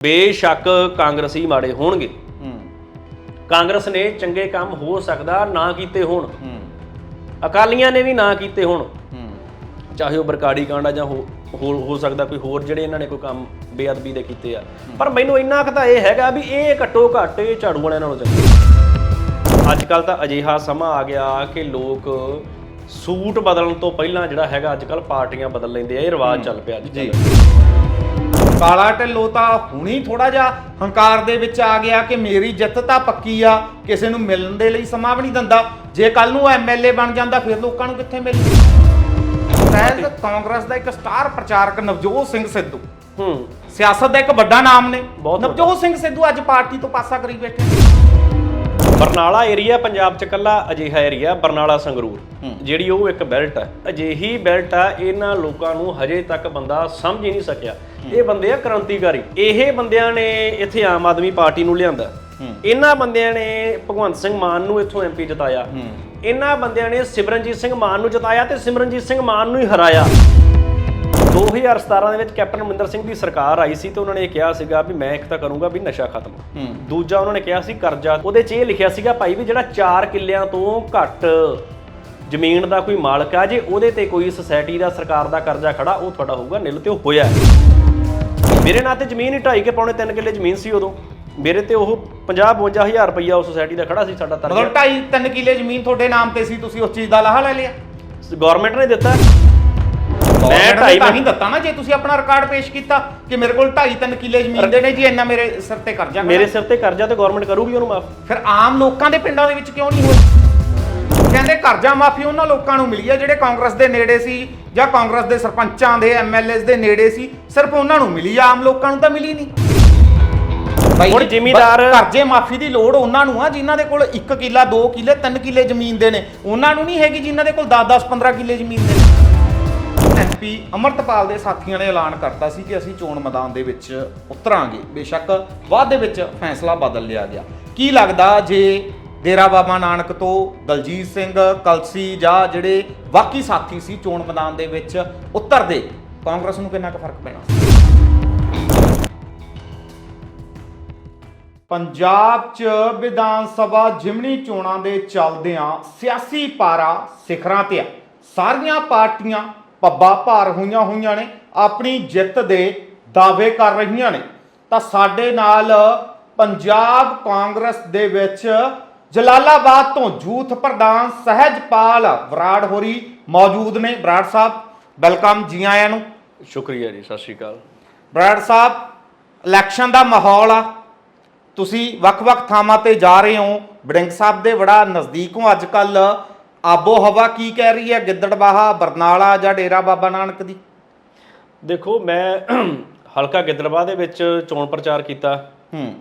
ਬੇਸ਼ੱਕ ਕਾਂਗਰਸੀ ਮਾੜੇ ਹੋਣਗੇ। ਕਾਂਗਰਸ ਨੇ ਚੰਗੇ ਕੰਮ ਹੋ ਸਕਦਾ ਨਾ ਕੀਤੇ ਹੋਣ। ਅਕਾਲੀਆਂ ਨੇ ਵੀ ਨਾ ਕੀਤੇ ਹੋਣ। ਚਾਹੇ ਉਹ ਬਰਕਾੜੀ ਕਾਂਡਾ ਜਾਂ ਹੋ ਸਕਦਾ ਕੋਈ ਹੋਰ ਜਿਹੜੇ ਇਹਨਾਂ ਨੇ ਕੋਈ ਕੰਮ ਬੇਅਦਬੀ ਦੇ ਕੀਤੇ ਆ। ਪਰ ਮੈਨੂੰ ਇੰਨਾ ਕੁ ਤਾਂ ਇਹ ਹੈਗਾ ਵੀ ਇਹ ਘੱਟੋ ਘੱਟ ਇਹ ਝਾੜੂ ਵਾਲਿਆਂ ਨਾਲੋਂ ਚੰਗੇ। ਅੱਜ ਕੱਲ ਤਾਂ ਅਜਿਹਾ ਸਮਾਂ ਆ ਗਿਆ ਕਿ ਲੋਕ ਸੂਟ ਬਦਲਣ ਤੋਂ ਪਹਿਲਾਂ ਜਿਹੜਾ ਹੈਗਾ ਅੱਜ ਕੱਲ ਪਾਰਟੀਆਂ ਬਦਲ ਲੈਂਦੇ ਆ ਇਹ ਰਿਵਾਜ ਚੱਲ ਪਿਆ ਅੱਜ। ਕਾਲਾ ਢਿੱਲੋਂ ਤਾਂ ਹੁਣੀ ਥੋੜਾ ਜਿਹਾ ਹੰਕਾਰ ਦੇ ਵਿੱਚ ਆ ਗਿਆ ਕਿ ਮੇਰੀ ਜਿੱਤ ਤਾਂ ਪੱਕੀ ਆ ਕਿਸੇ ਨੂੰ ਮਿਲਣ ਦੇ ਲਈ ਸਮਾਂ ਵੀ ਨਹੀਂ ਦਿੰਦਾ। ਜੇ ਕੱਲ ਨੂੰ ਐਮਐਲਏ ਬਣ ਜਾਂਦਾ ਫਿਰ ਲੋਕਾਂ ਨੂੰ ਕਿੱਥੇ ਮਿਲੂ? ਸਹਿਜ ਕਾਂਗਰਸ ਦਾ ਇੱਕ ਸਟਾਰ ਪ੍ਰਚਾਰਕ ਨਵਜੋਤ ਸਿੰਘ ਸਿੱਧੂ। ਹੂੰ। ਸਿਆਸਤ ਦਾ ਇੱਕ ਵੱਡਾ ਨਾਮ ਨੇ। ਬਹੁਤ ਨਵਜੋਤ ਸਿੰਘ ਸਿੱਧੂ ਅੱਜ ਪਾਰਟੀ ਤੋਂ ਪਾਸਾ ਕਰੀ ਬੈਠੇ ਬਰਨਾਲਾ ਏਰੀਆ ਪੰਜਾਬ ਚ ਕੱਲਾ ਅਜਿਹਾ ਏਰੀਆ ਬਰਨਾਲਾ ਸੰਗਰੂਰ। ਜਿਹੜੀ ਉਹ ਇੱਕ ਬੈਲਟ ਹੈ ਅਜਿਹੀ ਬੈਲਟ ਆ ਇਹਨਾਂ ਲੋਕਾਂ ਨੂੰ ਹਜੇ ਤੱਕ ਬੰਦਾ ਸਮਝ ਹੀ ਨਹੀਂ ਸਕਿਆ। ਇਹ ਬੰਦੇ ਆ ਕ੍ਰਾਂਤੀਕਾਰੀ। ਇਹ ਬੰਦਿਆਂ ਨੇ ਇੱਥੇ ਆਮ ਆਦਮੀ ਪਾਰਟੀ ਨੂੰ ਲਿਆਂਦਾ। ਇਹਨਾਂ ਬੰਦਿਆਂ ਨੇ ਭਗਵੰਤ ਸਿੰਘ ਮਾਨ ਨੂੰ ਇੱਥੋਂ ਐਮਪੀ ਜਿਤਾਇਆ। ਇਹਨਾਂ ਬੰਦਿਆਂ ਨੇ ਸਿਮਰਨਜੀਤ ਸਿੰਘ ਮਾਨ ਨੂੰ ਜਿਤਾਇਆ ਤੇ ਸਿਮਰਨਜੀਤ ਸਿੰਘ ਮਾਨ ਨੂੰ ਹੀ ਹਰਾਇਆ। 2017 ਦੇ ਵਿੱਚ ਕੈਪਟਨ ਅਮਰਿੰਦਰ ਸਿੰਘ ਦੀ ਸਰਕਾਰ ਆਈ ਸੀ ਤੇ ਉਹਨਾਂ ਨੇ ਇਹ ਕਿਹਾ ਸੀਗਾ ਵੀ ਮੈਂ ਇੱਕ ਤਾਂ ਕਰੂੰਗਾ ਵੀ ਨਸ਼ਾ ਖਤਮ। ਹੂੰ। ਦੂਜਾ ਉਹਨਾਂ ਨੇ ਕਿਹਾ ਸੀ ਕਰਜ਼ਾ। ਉਹਦੇ 'ਚ ਇਹ ਲਿਖਿਆ ਸੀਗਾ ਭਾਈ ਵੀ ਜਿਹੜਾ 4 ਕਿੱਲਿਆਂ ਤੋਂ ਘੱਟ ਜ਼ਮੀਨ ਦਾ ਕੋਈ ਮਾਲਕ ਆ ਜੇ ਉਹਦੇ ਤੇ ਕੋਈ ਸੁਸਾਇਟੀ ਦਾ ਸਰਕਾਰ ਦਾ ਕਰਜ਼ਾ ਖੜਾ ਉਹ ਤੁਹਾਡਾ ਹੋਊਗਾ ਨਿਲ ਤੇ ਉਹ ਹੋਇਆ ਮੇਰੇ ਨਾਂ ਤੇ ਜ਼ਮੀਨ ਹੀ 2.5 ਕੇ ਪੌਣੇ 3 ਕਿੱਲੇ ਜ਼ਮੀਨ ਸੀ ਉਦੋਂ। ਮੇਰੇ ਤੇ ਉਹ 50 52000 ਰੁਪਈਆ ਉਹ ਸੁਸਾਇਟੀ ਦਾ ਖੜਾ ਸੀ ਸਾਡਾ ਮਤਲਬ ਤਰਜਾ 2.5 3 ਕਿੱਲੇ ਜ਼ਮੀਨ ਤੁਹਾਡੇ ਨਾਮ ਤੇ ਸੀ ਤੁਸੀਂ ਉਸ ਚੀਜ਼ ਦਾ ਲਾਹਾ ਲੈ ਲਿਆ? ਗਵਰਨਮੈਂਟ ਨੇ ਦਿੱਤਾ। ਮੈਂ ਢਾਈ ਨਹੀਂ ਦਿੱਤਾ ਨਾ ਜੇ ਤੁਸੀਂ ਆਪਣਾ ਰਿਕਾਰਡ ਪੇਸ਼ ਕੀਤਾ ਕਿ ਮੇਰੇ ਕੋਲ 2.5 3 ਕਿੱਲੇ ਜ਼ਮੀਨ ਦੇ ਨੇ ਜੀ ਇੰਨਾ ਮੇਰੇ ਸਿਰ ਤੇ ਕਰਜ਼ਾ ਮੇਰੇ। ਸਿਰ ਤੇ ਕਰਜ਼ਾ ਤੇ ਗਵਰਨਮੈਂਟ ਕਰੂਗੀ ਉਹਨੂੰ ਮਾਫ। ਫਿਰ ਆਮ ਲੋਕਾਂ ਦੇ ਪਿੰਡਾਂ ਦੇ ਵਿੱਚ ਕਿਉਂ ਨਹੀਂ ਹੋਈ ਕਹਿੰਦੇ ਕਰਜ਼ਾ ਮਾਫੀ ਉਹਨਾਂ ਲੋਕਾਂ ਨੂੰ ਮਿਲੀ ਆ ਜਿਹੜੇ ਕਾਂਗਰਸ ਦੇ ਨੇੜੇ ਸੀ ਜਾਂ ਕਾਂਗਰਸ ਦੇ ਸਰਪੰਚਾਂ ਦੇ ਐਮਐਲਏਸ ਦੇ ਨੇੜੇ ਸੀ ਸਿਰਫ ਉਹਨਾਂ ਨੂੰ ਮਿਲੀ ਆਮ ਲੋਕਾਂ ਨੂੰ ਤਾਂ ਮਿਲੀ ਨਹੀਂ। ਬਾਈ ਹੁਣ ਜ਼ਿਮੀਂਦਾਰ- ਕਰਜ਼ੇ ਮਾਫੀ ਦੀ ਲੋੜ ਉਹਨਾਂ ਨੂੰ ਆ ਜਿਨ੍ਹਾਂ ਦੇ ਕੋਲ 1 ਕਿੱਲਾ 2 ਕਿੱਲੇ 3 ਕਿੱਲੇ ਜ਼ਮੀਨ ਦੇ ਨੇ। ਉਹਨਾਂ ਨੂੰ ਨਹੀਂ ਹੈਗੀ ਜਿਨ੍ਹਾਂ ਦੇ ਕੋਲ 10 10 15 ਕਿੱਲੇ ਜ਼ਮੀਨ ਦੇ ਨੇ। ਐਮਪੀ ਅਮਰਤਪਾਲ ਦੇ ਸਾਥੀਆਂ ਨੇ ਐਲਾਨ ਕਰਤਾ ਸੀ ਕਿ ਅਸੀਂ ਚੋਣ ਮੈਦਾਨ ਦੇ ਵਿੱਚ ਉਤਰਾਂਗੇ। ਬੇਸ਼ੱਕ ਬਾਅਦ ਦੇ ਵਿੱਚ ਫੈਸਲਾ ਬਦਲ ਲਿਆ ਗਿਆ। ਕੀ ਲੱਗਦਾ ਜੇ ਡੇਰਾ ਬਾਬਾ ਨਾਨਕ ਤੋਂ ਦਲਜੀਤ ਸਿੰਘ, ਕਲਸੀ ਜਾਂ ਜਿਹੜੇ ਬਾਕੀ ਸਾਥੀ ਸੀ ਚੋਣ ਮੈਦਾਨ ਦੇ ਵਿੱਚ ਉਤਰਦੇ, ਕਾਂਗਰਸ ਨੂੰ ਕਿੰਨਾ ਕੁ ਫ਼ਰਕ ਪੈਣਾ ਪੰਜਾਬ 'ਚ ਵਿਧਾਨ ਸਭਾ ਜਿਮਣੀ ਚੋਣਾਂ ਦੇ ਚੱਲਦਿਆਂ ਸਿਆਸੀ ਪਾਰਾ ਸਿਖਰਾਂ ਤੇ ਆ। ਸਾਰੀਆਂ ਪਾਰਟੀਆਂ ਪੱਬਾ ਭਾਰ ਹੋਈਆਂ ਹੋਈਆਂ ਨੇ ਆਪਣੀ ਜਿੱਤ ਦੇ ਦਾਅਵੇ ਕਰ ਰਹੀਆਂ ਨੇ। ਤਾਂ ਸਾਡੇ ਨਾਲ ਪੰਜਾਬ ਕਾਂਗਰਸ ਦੇ ਵਿੱਚ ਜਲਾਲਾਬਾਦ ਤੋਂ ਯੂਥ ਪ੍ਰਧਾਨ ਸਹਿਜਪਾਲ ਬਰਾੜ ਹੋਰੀ ਮੌਜੂਦ ਨੇ। ਬਰਾੜ ਸਾਹਿਬ ਵੈਲਕਮ ਜੀ ਆਇਆਂ ਨੂੰ। ਸ਼ੁਕਰੀਆ ਜੀ ਸਤਿ ਸ਼੍ਰੀ ਅਕਾਲ। ਬਰਾੜ ਸਾਹਿਬ ਇਲੈਕਸ਼ਨ ਦਾ ਮਾਹੌਲ ਆ। ਤੁਸੀਂ ਵੱਖ-ਵੱਖ ਥਾਵਾਂ ਤੇ ਜਾ ਰਹੇ ਹੋ। ਬੜਿੰਗ ਸਾਹਿਬ ਦੇ ਬੜਾ ਨਜ਼ਦੀਕ ਹੋ ਅੱਜ ਕੱਲ ਆਬੋ ਹਵਾ ਕੀ ਕਹਿ ਰਹੀ ਹੈ? ਗਿੱਦੜਬਾਹਾ ਬਰਨਾਲਾ ਜਾਂ ਡੇਰਾ ਬਾਬਾ ਨਾਨਕ ਦੀ? ਦੇਖੋ ਮੈਂ ਹਲਕਾ ਗਿੱਦੜਬਾਹ ਦੇ ਵਿੱਚ ਚੋਣ ਪ੍ਰਚਾਰ ਕੀਤਾ। ਹੂੰ।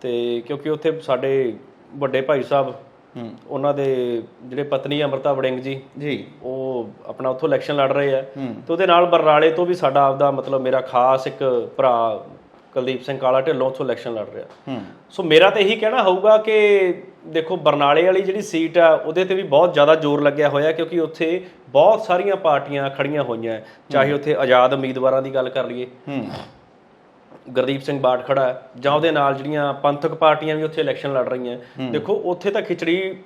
ਤੇ ਕਿਉਂਕਿ ਉੱਥੇ ਸਾਡੇ ਵੱਡੇ ਭਾਈ ਸਾਹਿਬ ਹੂੰ। ਉਹਨਾਂ ਦੇ ਜਿਹੜੇ ਪਤਨੀ ਅਮਰਤਾ ਵੜਿੰਗ ਜੀ ਜੀ। ਉਹ ਆਪਣਾ ਉੱਥੋਂ ਇਲੈਕਸ਼ਨ ਲੜ ਰਹੇ ਆ। ਤੇ ਉਹਦੇ ਨਾਲ ਬਰਨਾਲੇ ਤੋਂ ਵੀ ਸਾਡਾ ਆਪਦਾ ਮਤਲਬ ਮੇਰਾ ਖਾਸ ਇੱਕ ਭਰਾ ਕੁਲਦੀਪ ਸਿੰਘ ਕਾਲਾ ਢਿੱਲੋਂ ਉੱਥੋਂ ਇਲੈਕਸ਼ਨ ਲੜ ਰਿਹਾ। ਹੂੰ। ਸੋ ਮੇਰਾ ਤਾਂ ਇਹੀ ਕਹਿਣਾ ਹੋਊਗਾ ਕਿ ਦੇਖੋ ਬਰਨਾਲੇ ਵਾਲੀ ਜਿਹੜੀ ਸੀਟ ਆ ਉਹਦੇ ਤੇ ਵੀ ਬਹੁਤ ਜ਼ਿਆਦਾ ਜ਼ੋਰ ਲੱਗਿਆ ਹੋਇਆ ਕਿਉਂਕਿ ਉੱਥੇ ਬਹੁਤ ਸਾਰੀਆਂ ਪਾਰਟੀਆਂ ਖੜੀਆਂ ਹੋਈਆਂ। ਚਾਹੇ ਉੱਥੇ ਆਜ਼ਾਦ ਉਮੀਦਵਾਰਾਂ ਦੀ ਗੱਲ ਕਰ ਲਈਏ। ਹੂੰ। ਗੁਰਦੀਪ ਸਿੰਘ ਬਾੜ ਖੜਾ ਜਾਂ ਉਹਦੇ ਨਾਲ ਜਿਹੜੀਆਂ ਪੰਥਕ ਪਾਰਟੀਆਂ ਵੀ ਉੱਥੇ ਇਲੈਕਸ਼ਨ ਲੜ ਰਹੀਆਂ ਦੇਖੋ ਉੱਥੇ ਤਾਂ ਖਿਚੜੀ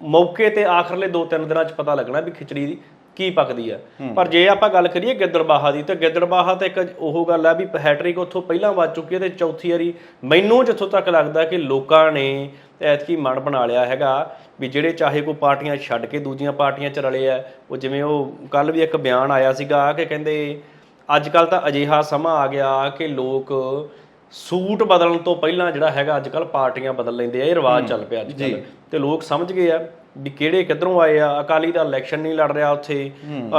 ਮੌਕੇ ਤੇ ਆਖਰਲੇ 2-3 ਦਿਨਾਂ 'ਚ ਪਤਾ ਲੱਗਣਾ ਵੀ ਖਿਚੜੀ ਦੀ ਕੀ ਪੱਕਦੀ ਹੈ। ਪਰ ਜੇ ਆਪਾਂ ਗੱਲ ਕਰੀਏ ਗਿੱਦੜਬਾਹਾ ਦੀ ਤਾਂ ਗਿੱਦੜਬਾਹਾ ਤਾਂ ਇੱਕ ਉਹ ਗੱਲ ਹੈ ਵੀ ਹੈਟ੍ਰਿਕ ਉੱਥੋਂ ਪਹਿਲਾਂ ਵੱਜ ਚੁੱਕੀ ਹੈ ਤੇ ਚੌਥੀ ਵਾਰੀ ਮੈਨੂੰ ਜਿੱਥੋਂ ਤੱਕ ਲੱਗਦਾ ਕਿ ਲੋਕਾਂ ਨੇ ਐਤਕੀ ਮਨ ਬਣਾ ਲਿਆ ਹੈਗਾ ਵੀ ਜਿਹੜੇ ਚਾਹੇ ਕੋਈ ਪਾਰਟੀਆਂ ਛੱਡ ਕੇ ਦੂਜੀਆਂ ਪਾਰਟੀਆਂ 'ਚ ਰਲੇ ਆ ਉਹ ਜਿਵੇਂ ਉਹ ਕੱਲ ਵੀ ਇੱਕ ਬਿਆਨ ਆਇਆ ਸੀਗਾ ਕਿ ਕਹਿੰਦੇ ਅੱਜ ਕੱਲ ਤਾਂ ਅਜਿਹਾ ਸਮਾਂ ਆ ਗਿਆ ਕਿ ਲੋਕ ਸੂਟ ਬਦਲਣ ਤੋਂ ਪਹਿਲਾਂ ਜਿਹੜਾ ਹੈਗਾ ਅੱਜ ਕੱਲ ਪਾਰਟੀਆਂ ਬਦਲ ਲੈਂਦੇ ਆ ਇਹ ਰਿਵਾਜ ਚੱਲ ਪਿਆ ਅੱਜ ਕੱਲ ਤੇ ਲੋਕ ਸਮਝ ਗਏ ਆ ਵੀ ਕਿਹੜੇ ਕਿੱਧਰੋਂ ਆਏ ਆ? ਅਕਾਲੀ ਦਾ ਇਲੈਕਸ਼ਨ ਨਹੀਂ ਲੜ ਰਿਹਾ ਉੱਥੇ।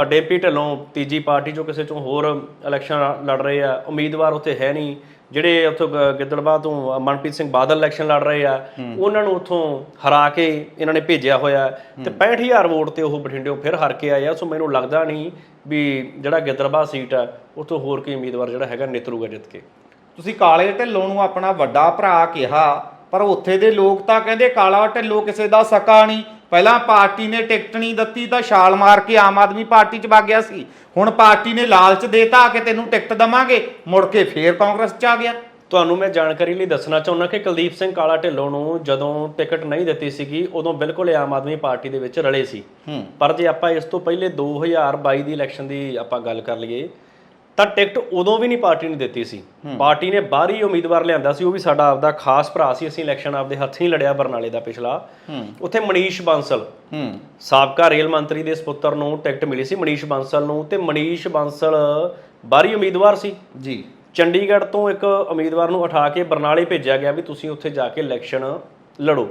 ਡੇਪੀ ਢਿੱਲੋਂ ਤੀਜੀ ਪਾਰਟੀ ਚੋਂ ਕਿਸੇ ਚੋਂ ਹੋਰ ਇਲੈਕਸ਼ਨ ਲੜ ਰਹੇ ਆ। ਉਮੀਦਵਾਰ ਉੱਥੇ ਹੈ ਨਹੀਂ। ਜਿਹੜੇ ਉੱਥੋਂ ਗਿੱਦੜਬਾਹ ਤੋਂ ਮਨਪ੍ਰੀਤ ਸਿੰਘ ਬਾਦਲ ਇਲੈਕਸ਼ਨ ਲੜ ਰਹੇ ਆ ਉਹਨਾਂ ਨੂੰ ਉੱਥੋਂ ਹਰਾ ਕੇ ਇਹਨਾਂ ਨੇ ਭੇਜਿਆ ਹੋਇਆ। ਤੇ 65000 ਵੋਟ ਤੇ ਉਹ ਬਠਿੰਡਿਓਂ ਫਿਰ ਹਾਰ ਕੇ ਆਏ ਆ। ਸੋ ਮੈਨੂੰ ਲੱਗਦਾ ਨਹੀਂ ਵੀ ਜਿਹੜਾ ਗਿੱਦੜਬਾਹ ਸੀਟ ਆ ਉੱਥੋਂ ਹੋਰ ਕੋਈ ਉਮੀਦਵਾਰ ਜਿਹੜਾ ਹੈਗਾ ਨਿਤਰੂਗਾ ਜਿੱਤ ਕੇ। ਤੁਸੀਂ ਕਾਲੇ ਢਿੱਲੋਂ ਨੂੰ ਆਪਣਾ ਵੱਡਾ ਭਰਾ ਕਿਹਾ ਪਰ ਉੱਥੇ ਦੇ ਲੋਕ ਤਾਂ ਕਹਿੰਦੇ ਕਾਲਾ ਢਿੱਲੋਂ ਕਿਸੇ ਦਾ ਸਕਾ ਨਹੀਂ। ਪਹਿਲਾਂ ਪਾਰਟੀ ਨੇ ਟਿਕਟ ਨਹੀਂ ਦਿੱਤੀ ਤਾਂ ਛਾਲ ਮਾਰ ਕੇ ਆਮ ਆਦਮੀ ਪਾਰਟੀ 'ਚ ਵਗ ਗਿਆ ਸੀ। ਹੁਣ ਪਾਰਟੀ ਨੇ ਲਾਲਚ ਦੇਤਾ ਕਿ ਤੈਨੂੰ ਟਿਕਟ ਦਵਾਂਗੇ ਮੁੜ ਕੇ ਫੇਰ ਕਾਂਗਰਸ 'ਚ ਆ ਗਿਆ। ਤੁਹਾਨੂੰ ਮੈਂ ਜਾਣਕਾਰੀ ਲਈ ਦੱਸਣਾ ਚਾਹੁੰਦਾ ਕਿ ਕੁਲਦੀਪ ਸਿੰਘ ਕਾਲਾ ਢਿੱਲੋਂ ਨੂੰ ਜਦੋਂ ਟਿਕਟ ਨਹੀਂ ਦਿੱਤੀ ਸੀਗੀ ਉਦੋਂ ਬਿਲਕੁਲ ਆਮ ਆਦਮੀ ਪਾਰਟੀ ਦੇ ਵਿੱਚ ਰਲੇ ਸੀ। ਪਰ ਜੇ ਆਪਾਂ ਇਸ ਤੋਂ ਪਹਿਲੇ 2022 ਦੀ ਇਲੈਕਸ਼ਨ ਦੀ ਆਪਾਂ ਗੱਲ ਕਰ ਲਈਏ ਤਾਂ ਟਿਕਟ ਉਦੋਂ ਵੀ ਨਹੀਂ ਪਾਰਟੀ ਨੇ ਦਿੱਤੀ ਸੀ। ਪਾਰਟੀ ਨੇ ਬਾਹਰੀ ਉਮੀਦਵਾਰ ਲਿਆਂਦਾ ਸੀ ਉਹ ਵੀ ਸਾਡਾ ਆਪਦਾ ਖਾਸ ਭਰਾ ਸੀ। ਅਸੀਂ ਇਲੈਕਸ਼ਨ ਆਪਦੇ ਹੱਥੀਂ ਲੜਿਆ ਬਰਨਾਲੇ ਦਾ ਪਿਛਲਾ। ਉੱਥੇ ਮਨੀਸ਼ ਬਾਂਸਲ। ਸਾਬਕਾ ਰੇਲ ਮੰਤਰੀ ਦੇ ਸੁਪੁੱਤਰ ਨੂੰ ਟਿਕਟ ਮਿਲੀ ਸੀ ਮਨੀਸ਼ ਬਾਂਸਲ ਨੂੰ ਤੇ ਮਨੀਸ਼ ਬਾਂਸਲ ਬਾਹਰੀ ਉਮੀਦਵਾਰ ਸੀ। ਜੀ। ਚੰਡੀਗੜ੍ਹ ਤੋਂ ਇੱਕ ਉਮੀਦਵਾਰ ਨੂੰ ਉਠਾ ਕੇ ਬਰਨਾਲੇ ਭੇਜਿਆ ਗਿਆ ਵੀ ਤੁਸੀਂ ਉੱਥੇ ਜਾ ਕੇ ਇਲੈਕਸ਼ਨ ਲੜੋ।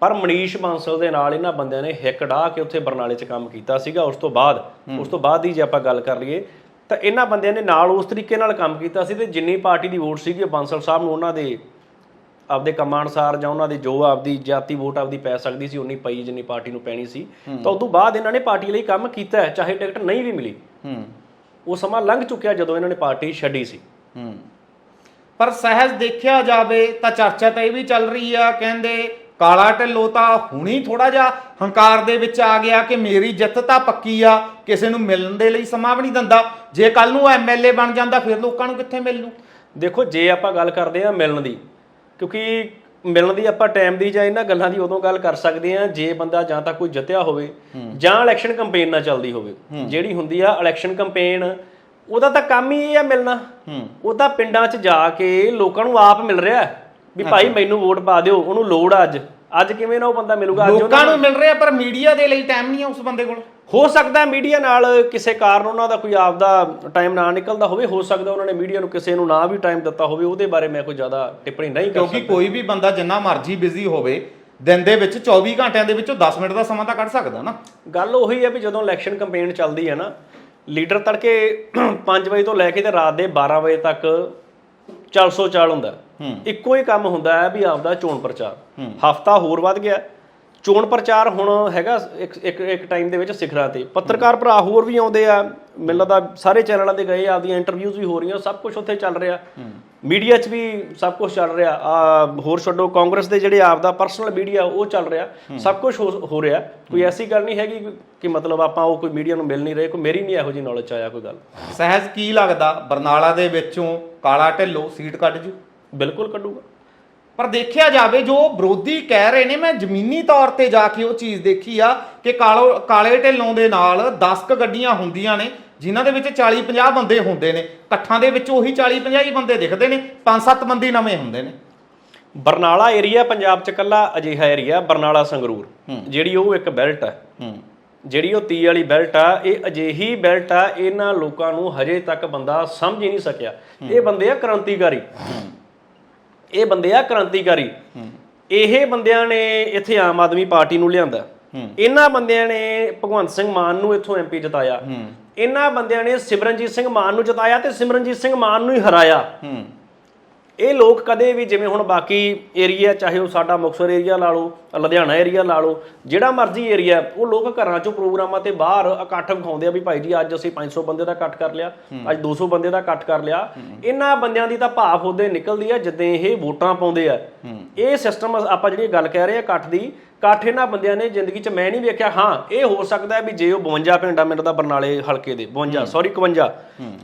ਪਰ ਮਨੀਸ਼ ਬਾਂਸਲ ਦੇ ਨਾਲ ਇਹਨਾਂ ਬੰਦਿਆਂ ਨੇ ਹਿੱਕ ਡਾਹ ਕੇ ਉੱਥੇ ਬਰਨਾਲੇ 'ਚ ਕੰਮ ਕੀਤਾ ਸੀਗਾ। ਉਸ ਤੋਂ ਬਾਅਦ ਉਸ ਤੋਂ ਬਾਅਦ ਦੀ ਜੇ ਆਪਾਂ ਗੱਲ ਕਰ ਲਈਏ ਤਾਂ ਇਹਨਾਂ ਬੰਦਿਆਂ ਨੇ ਨਾਲ ਉਸ ਤਰੀਕੇ ਨਾਲ ਕੰਮ ਕੀਤਾ ਸੀ ਤੇ ਜਿੰਨੀ ਪਾਰਟੀ ਦੀ ਵੋਟ ਸੀਗੀ ਬਾਂਸਲ ਸਾਹਿਬ ਨੂੰ ਉਹਨਾਂ ਦੇ ਆਪਦੇ ਕੰਮਾਂ ਅਨੁਸਾਰ ਜਾਂ ਉਹਨਾਂ ਦੇ ਜੋ ਆਪਦੀ ਜਾਤੀ ਵੋਟ ਆਪਦੀ ਪੈ ਸਕਦੀ ਸੀ ਉਨੀ ਪਈ ਜਿੰਨੀ ਪਾਰਟੀ ਨੂੰ ਪੈਣੀ ਸੀ। ਤਾਂ ਉਸ ਤੋਂ ਬਾਅਦ ਇਹਨਾਂ ਨੇ ਪਾਰਟੀ ਲਈ ਕੰਮ ਕੀਤਾ ਹੈ ਚਾਹੇ ਟਿਕਟ ਨਹੀਂ ਵੀ ਮਿਲੀ। ਹੂੰ। ਉਹ ਸਮਾਂ ਲੰਘ ਚੁੱਕਿਆ ਜਦੋਂ ਇਹਨਾਂ ਨੇ ਪਾਰਟੀ ਛੱਡੀ ਸੀ। ਹੂੰ। ਪਰ ਸਹਿਜ ਦੇਖਿਆ ਜਾਵੇ ਤਾਂ ਚਰਚਾ ਤਾਂ ਇਹ ਵੀ ਚੱਲ ਰਹੀ ਆ ਕਹਿੰਦੇ ਕਾਲਾ ਢਿੱਲੋਂ ਤਾਂ ਹੁਣੀ ਥੋੜਾ ਜਿਹਾ ਹੰਕਾਰ ਦੇ ਵਿੱਚ ਆ ਗਿਆ ਕਿ ਮੇਰੀ ਜਿੱਤ ਤਾਂ ਪੱਕੀ ਆ ਕਿਸੇ ਨੂੰ ਮਿਲਣ ਦੇ ਲਈ ਸਮਾਂ ਵੀ ਨਹੀਂ ਦਿੰਦਾ। ਜੇ ਕੱਲ ਨੂੰ ਐਮਐਲਏ ਬਣ ਜਾਂਦਾ ਫਿਰ ਲੋਕਾਂ ਨੂੰ ਕਿੱਥੇ ਮਿਲ? ਲੂ ਦੇਖੋ ਜੇ ਆਪਾਂ ਗੱਲ ਕਰਦੇ ਆ ਮਿਲਣ ਦੀ ਕਿਉਂਕਿ ਮਿਲਣ ਦੀ ਆਪਾਂ ਟਾਈਮ ਦੀ ਜਾਂ ਇਹਨਾਂ ਗੱਲਾਂ ਦੀ ਉਦੋਂ ਗੱਲ ਕਰ ਸਕਦੇ ਆ ਜੇ ਬੰਦਾ ਜਾਂ ਤਾਂ ਕੋਈ ਜਿੱਤਿਆ ਹੋਵੇ ਜਾਂ ਇਲੈਕਸ਼ਨ ਕੈਂਪੇਨ ਨਾ ਚੱਲਦੀ ਹੋਵੇ। ਜਿਹੜੀ ਹੁੰਦੀ ਆ ਇਲੈਕਸ਼ਨ ਕੈਂਪੇਨ ਉਹਦਾ ਤਾਂ ਕੰਮ ਹੀ ਇਹ ਆ ਮਿਲਣਾ। ਉਹ ਤਾਂ ਪਿੰਡਾਂ 'ਚ ਜਾ ਕੇ ਲੋਕਾਂ ਨੂੰ ਆਪ ਮਿਲ ਰਿਹਾ। ਵੀ ਭਾਈ ਮੈਨੂੰ ਵੋਟ ਪਾ ਦਿਓ ਉਹਨੂੰ ਲੋੜ ਆ ਅੱਜ। ਅੱਜ ਕਿਵੇਂ ਨਾ ਉਹ ਬੰਦਾ ਮਿਲੂਗਾ ਅੱਜ ਲੋਕਾਂ ਨੂੰ ਮਿਲ ਰਿਹਾ ਪਰ ਮੀਡੀਆ ਦੇ ਲਈ ਟਾਈਮ ਨਹੀਂ ਆ ਉਸ ਬੰਦੇ ਕੋਲ। ਹੋ ਸਕਦਾ ਮੀਡੀਆ ਨਾਲ ਕਿਸੇ ਕਾਰਨ ਉਹਨਾਂ ਦਾ ਕੋਈ ਆਪਦਾ ਟਾਈਮ ਨਾ ਨਿਕਲਦਾ ਹੋਵੇ ਹੋ ਸਕਦਾ ਉਹਨਾਂ ਨੇ ਮੀਡੀਆ ਨੂੰ ਕਿਸੇ ਨੂੰ ਨਾ ਵੀ ਟਾਈਮ ਦਿੱਤਾ ਹੋਵੇ ਉਹਦੇ ਬਾਰੇ ਮੈਂ ਕੋਈ ਜ਼ਿਆਦਾ ਟਿੱਪਣੀ ਨਹੀਂ ਕਰ ਕਿਉਂਕਿ ਕੋਈ ਵੀ ਬੰਦਾ ਜਿੰਨਾ ਮਰਜ਼ੀ ਬਿਜ਼ੀ ਹੋਵੇ ਦਿਨ ਦੇ ਵਿੱਚ 24 ਘੰਟਿਆਂ ਦੇ ਵਿੱਚੋਂ 10 ਮਿੰਟ ਦਾ ਸਮਾਂ ਤਾਂ ਕੱਢ ਸਕਦਾ ਨਾ। ਗੱਲ ਉਹੀ ਹੈ ਵੀ ਜਦੋਂ ਇਲੈਕਸ਼ਨ ਕੈਂਪੇਨ ਚੱਲਦੀ ਹੈ ਨਾ ਲੀਡਰ ਤੜਕੇ 5 ਵਜੇ ਤੋਂ ਲੈ ਕੇ ਤੇ ਰਾਤ ਦੇ 12 ਵਜੇ ਤੱਕ ਚੱਲ ਸੋ ਚਾਲ ਹੁੰਦਾ। ਹੂੰ। ਇੱਕੋ ਹੀ ਕੰਮ ਹੁੰਦਾ ਹੈ ਵੀ ਆਪਦਾ ਚੋਣ ਪ੍ਰਚਾਰ। ਹਫਤਾ ਹੋਰ ਵੱਧ ਗਿਆ। ਚੋਣ ਪ੍ਰਚਾਰ ਹੁਣ ਹੈਗਾ ਇੱਕ ਇੱਕ ਇੱਕ ਟਾਈਮ ਦੇ ਵਿੱਚ ਸਿਖਰਾਂ ਤੇ। ਪੱਤਰਕਾਰ ਭਰਾ ਹੋਰ ਵੀ ਆਉਂਦੇ ਆ। ਮੈਨੂੰ ਲੱਗਦਾ ਸਾਰੇ ਚੈਨਲਾਂ ਤੇ ਗਏ ਆਪਦੀਆਂ ਇੰਟਰਵਿਊਜ਼ ਵੀ ਹੋ ਰਹੀਆਂ ਸਭ ਕੁਝ ਉੱਥੇ ਚੱਲ ਰਿਹਾ। ਮੀਡੀਆ 'ਚ ਵੀ ਸਭ ਕੁਝ ਚੱਲ ਰਿਹਾ। ਆ ਹੋਰ ਛੱਡੋ ਕਾਂਗਰਸ ਦੇ ਜਿਹੜੇ ਆਪਦਾ ਪਰਸਨਲ ਮੀਡੀਆ ਉਹ ਚੱਲ ਰਿਹਾ। ਸਭ ਕੁਝ ਹੋ ਰਿਹਾ। ਕੋਈ ਐਸੀ ਗੱਲ ਨਹੀਂ ਹੈਗੀ ਕਿ- ਕਿ ਮਤਲਬ ਆਪਾਂ ਉਹ ਕੋਈ ਮੀਡੀਆ ਨੂੰ ਮਿਲ ਨਹੀਂ ਰਹੇ। ਕੋਈ ਮੇਰੀ ਨਹੀਂ ਇਹੋ ਜੀ ਨੌਲੇਜ ਆਇਆ ਕੋਈ ਗੱਲ। ਸਹਿਜ ਕੀ ਲੱਗਦਾ ਬਰਨਾਲਾ ਦੇ ਵਿੱਚੋਂ ਕਾਲਾ ਢਿੱਲੋਂ ਸੀਟ ਕੱਢ ਜੂ? ਬਿਲਕੁਲ ਕੱਢੂਗਾ। ਪਰ ਦੇਖਿਆ ਜਾਵੇ ਜੋ ਵਿਰੋਧੀ ਕਹਿ ਰਹੇ ਨੇ ਮੈਂ ਜ਼ਮੀਨੀ ਤੌਰ ਤੇ ਜਾ ਕੇ ਉਹ ਚੀਜ਼ ਦੇਖੀ ਆ ਕਿ ਕਾਲੋ ਕਾਲੇ ਢਿੱਲੋਂ ਦੇ ਨਾਲ 10 ਕ ਗੱਡੀਆਂ ਹੁੰਦੀਆਂ ਨੇ ਜਿਨ੍ਹਾਂ ਦੇ ਵਿੱਚ 40 50 ਬੰਦੇ ਹੁੰਦੇ ਨੇ। ਇਕੱਠਾਂ ਦੇ ਵਿੱਚ ਉਹੀ 40 50 ਹੀ ਬੰਦੇ ਦਿਖਦੇ ਨੇ 5-7 ਬੰਦੇ ਨਵੇਂ ਹੁੰਦੇ ਨੇ। ਬਰਨਾਲਾ ਏਰੀਆ ਪੰਜਾਬ 'ਚ ਕੱਲਾ ਅਜਿਹਾ ਏਰੀਆ ਬਰਨਾਲਾ ਸੰਗਰੂਰ ਜਿਹੜੀ ਉਹ ਇੱਕ ਬੈਲਟ ਹੂੰ। ਜਿਹੜੀ ਉਹ 30 ਵਾਲੀ ਬੈਲਟ ਆ ਇਹ ਅਜਿਹੀ ਬੈਲਟ ਆ ਇਹਨਾਂ ਲੋਕਾਂ ਨੂੰ ਹਜੇ ਤੱਕ ਬੰਦਾ ਸਮਝ ਹੀ ਨਹੀਂ ਸਕਿਆ। ਇਹ ਬੰਦੇ ਆ ਕ੍ਰਾਂਤੀਕਾਰੀ। ਇਹ ਬੰਦੇ ਆ ਕ੍ਰਾਂਤੀਕਾਰੀ। ਇਹ ਬੰਦਿਆਂ ਨੇ ਇੱਥੇ ਆਮ ਆਦਮੀ ਪਾਰਟੀ ਨੂੰ ਲਿਆਂਦਾ। ਇਹਨਾਂ ਬੰਦਿਆਂ ਨੇ ਭਗਵੰਤ ਸਿੰਘ ਮਾਨ ਨੂੰ ਇੱਥੋਂ ਐਮਪੀ ਜਿਤਾਇਆ। ਇਹਨਾਂ ਬੰਦਿਆਂ ਨੇ ਸਿਮਰਨਜੀਤ ਸਿੰਘ ਮਾਨ ਨੂੰ ਜਿਤਾਇਆ ਤੇ ਸਿਮਰਨਜੀਤ ਸਿੰਘ ਮਾਨ ਨੂੰ ਹੀ ਹਰਾਇਆ। ਇਹ ਲੋਕ ਕਦੇ ਵੀ ਜਿਵੇਂ ਹੁਣ ਬਾਕੀ ਏਰੀਆ ਚਾਹੇ ਉਹ ਸਾਡਾ ਮੁਕਤਸਰ ਏਰੀਆ ਲਾ ਲਓ ਲੁਧਿਆਣਾ ਏਰੀਆ ਲਾ ਲਓ ਜਿਹੜਾ ਮਰਜ਼ੀ ਏਰੀਆ ਉਹ ਲੋਕ ਘਰਾਂ ਚੋਂ ਪ੍ਰੋਗਰਾਮਾਂ ਤੇ ਬਾਹਰ ਇਕੱਠ ਵਿਖਾਉਂਦੇ ਆ ਵੀ ਭਾਈ ਜੀ ਅੱਜ ਅਸੀਂ 500 ਬੰਦੇ ਦਾ ਇਕੱਠ ਕਰ ਲਿਆ ਅੱਜ 200 ਬੰਦੇ ਦਾ ਇਕੱਠ ਕਰ ਲਿਆ। ਇਹਨਾਂ ਬੰਦਿਆਂ ਦੀ ਤਾਂ ਭਾਫ ਉਹਦੇ ਨਿਕਲਦੀ ਆ ਜਿੱਦਾਂ ਇਹ ਵੋਟਾਂ ਪਾਉਂਦੇ ਆ। ਇਹ ਸਿਸਟਮ ਆਪਾਂ ਜਿਹੜੀ ਗੱਲ ਕਹਿ ਰਹੇ ਆ ਇਕੱਠ ਦੀ ਇਕੱਠ ਇਹਨਾਂ ਬੰਦਿਆਂ ਨੇ ਜ਼ਿੰਦਗੀ 'ਚ ਮੈਂ ਨਹੀਂ ਵੇਖਿਆ ਹਾਂ ਇਹ ਹੋ ਸਕਦਾ ਹੈ ਵੀ ਜੇ ਉਹ 52 ਪਿੰਡਾਂ ਮਿੰਟ ਦਾ ਬਰਨਾਲੇ ਹਲਕੇ ਦੇ 52 ਸੌਰੀ 51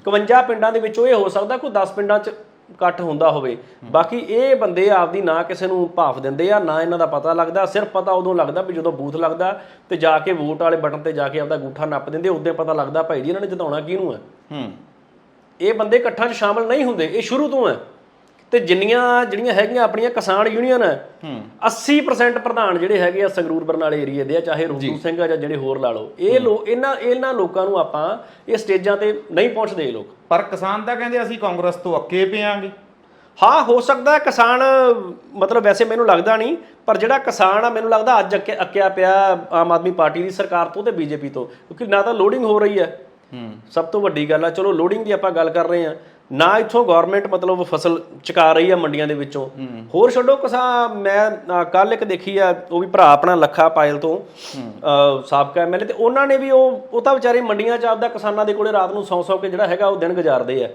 51 ਪਿੰਡਾਂ ਦੇ ਵਿੱਚੋਂ ਇਹ ਹੋ ਸਕਦਾ ਕੋਈ 10 ਪਿੰਡਾਂ 'ਚ ਇਕੱਠ ਹੁੰਦਾ ਹੋਵੇ। ਬਾਕੀ ਇਹ ਬੰਦੇ ਆਪਦੀ ਨਾ ਕਿਸੇ ਨੂੰ ਭਾਫ ਦਿੰਦੇ ਆ ਨਾ ਇਹਨਾਂ ਦਾ ਪਤਾ ਲੱਗਦਾ। ਸਿਰਫ ਪਤਾ ਉਦੋਂ ਲੱਗਦਾ ਵੀ ਜਦੋਂ ਬੂਥ ਲੱਗਦਾ ਤੇ ਜਾ ਕੇ ਵੋਟ ਵਾਲੇ ਬਟਨ ਤੇ ਜਾ ਕੇ ਆਪਦਾ ਅੰਗੂਠਾ ਨੱਪ ਦਿੰਦੇ ਉਦੋਂ ਪਤਾ ਲੱਗਦਾ ਭਾਈ ਜੀ ਇਹਨਾਂ ਨੇ ਜਿਤਾਉਣਾ ਕਿਹਨੂੰ ਹੈ ਹੂੰ। ਇਹ ਬੰਦੇ ਇਕੱਠਾਂ 'ਚ ਸ਼ਾਮਲ ਨਹੀਂ ਹੁੰਦੇ ਇਹ ਸ਼ੁਰੂ ਤੋਂ ਹੈ ਤੇ ਜਿੰਨੀਆਂ ਜਿਹੜੀਆਂ ਹੈਗੀਆਂ ਆਪਣੀਆਂ ਕਿਸਾਨ ਯੂਨੀਅਨ ਹੈ। 80% ਪ੍ਰਧਾਨ ਜਿਹੜੇ ਹੈਗੇ ਆ ਸੰਗਰੂਰ ਬਰਨਾਲੇ ਏਰੀਏ ਦੇ ਆ ਚਾਹੇ ਰੂਪੂ ਸਿੰਘ ਆ ਜਾਂ ਜਿਹੜੇ ਹੋਰ ਲਾ ਲਓ। ਇਹ ਲੋ ਇਹਨਾਂ ਇਹਨਾਂ ਲੋਕਾਂ ਨੂੰ ਆਪਾਂ ਇਹ ਸਟੇਜਾਂ ਤੇ ਨਹੀਂ ਪਹੁੰਚਦੇ ਇਹ ਲੋਕ। ਪਰ ਕਿਸਾਨ ਤਾਂ ਕਹਿੰਦੇ ਅਸੀਂ ਕਾਂਗਰਸ ਤੋਂ ਅੱਕੇ ਪਿਆਂਗੇ। ਹਾਂ ਹੋ ਸਕਦਾ ਕਿਸਾਨ ਮਤਲਬ ਵੈਸੇ ਮੈਨੂੰ ਲੱਗਦਾ ਨਹੀਂ ਪਰ ਜਿਹੜਾ ਕਿਸਾਨ ਆ ਮੈਨੂੰ ਲੱਗਦਾ ਅੱਜ ਅੱਕੇ- ਅੱਕਿਆ ਪਿਆ ਆਮ ਆਦਮੀ ਪਾਰਟੀ ਦੀ ਸਰਕਾਰ ਤੋਂ ਤੇ ਬੀਜੇਪੀ ਤੋਂ ਕਿਉਂਕਿ ਨਾ ਤਾਂ ਲੋਡਿੰਗ ਹੋ ਰਹੀ ਹੈ। ਹੂੰ। ਸਭ ਤੋਂ ਵੱਡੀ ਗੱਲ ਆ ਚਲੋ ਲੋਡਿੰਗ ਦੀ ਆਪਾਂ ਗੱਲ ਕਰ ਰਹੇ ਆ ਨਾ ਇੱਥੋਂ ਗਵਰਨਮੈਂਟ ਮਤਲਬ ਫਸਲ ਚੁਕਾ ਰਹੀ ਆ ਮੰਡੀਆਂ ਦੇ ਵਿੱਚੋਂ। ਹੋਰ ਛੱਡੋ ਕਿਸਾਨ ਮੈਂ ਕੱਲ ਇੱਕ ਦੇਖੀ ਆ ਉਹ ਵੀ ਭਰਾ ਆਪਣਾ ਲੱਖਾ ਪਾਇਲ ਤੋਂ ਸਾਬਕਾ ਐਮਐਲਏ ਤੇ ਉਹਨਾਂ ਨੇ ਵੀ ਉਹ ਉਹ ਤਾਂ ਵਿਚਾਰੇ ਮੰਡੀਆਂ 'ਚ ਆਪਦਾ ਕਿਸਾਨਾਂ ਦੇ ਕੋਲੇ ਰਾਤ ਨੂੰ ਸੌ ਸੌ ਕੇ ਜਿਹੜਾ ਹੈਗਾ ਉਹ ਦਿਨ ਗੁਜ਼ਾਰਦੇ ਆ।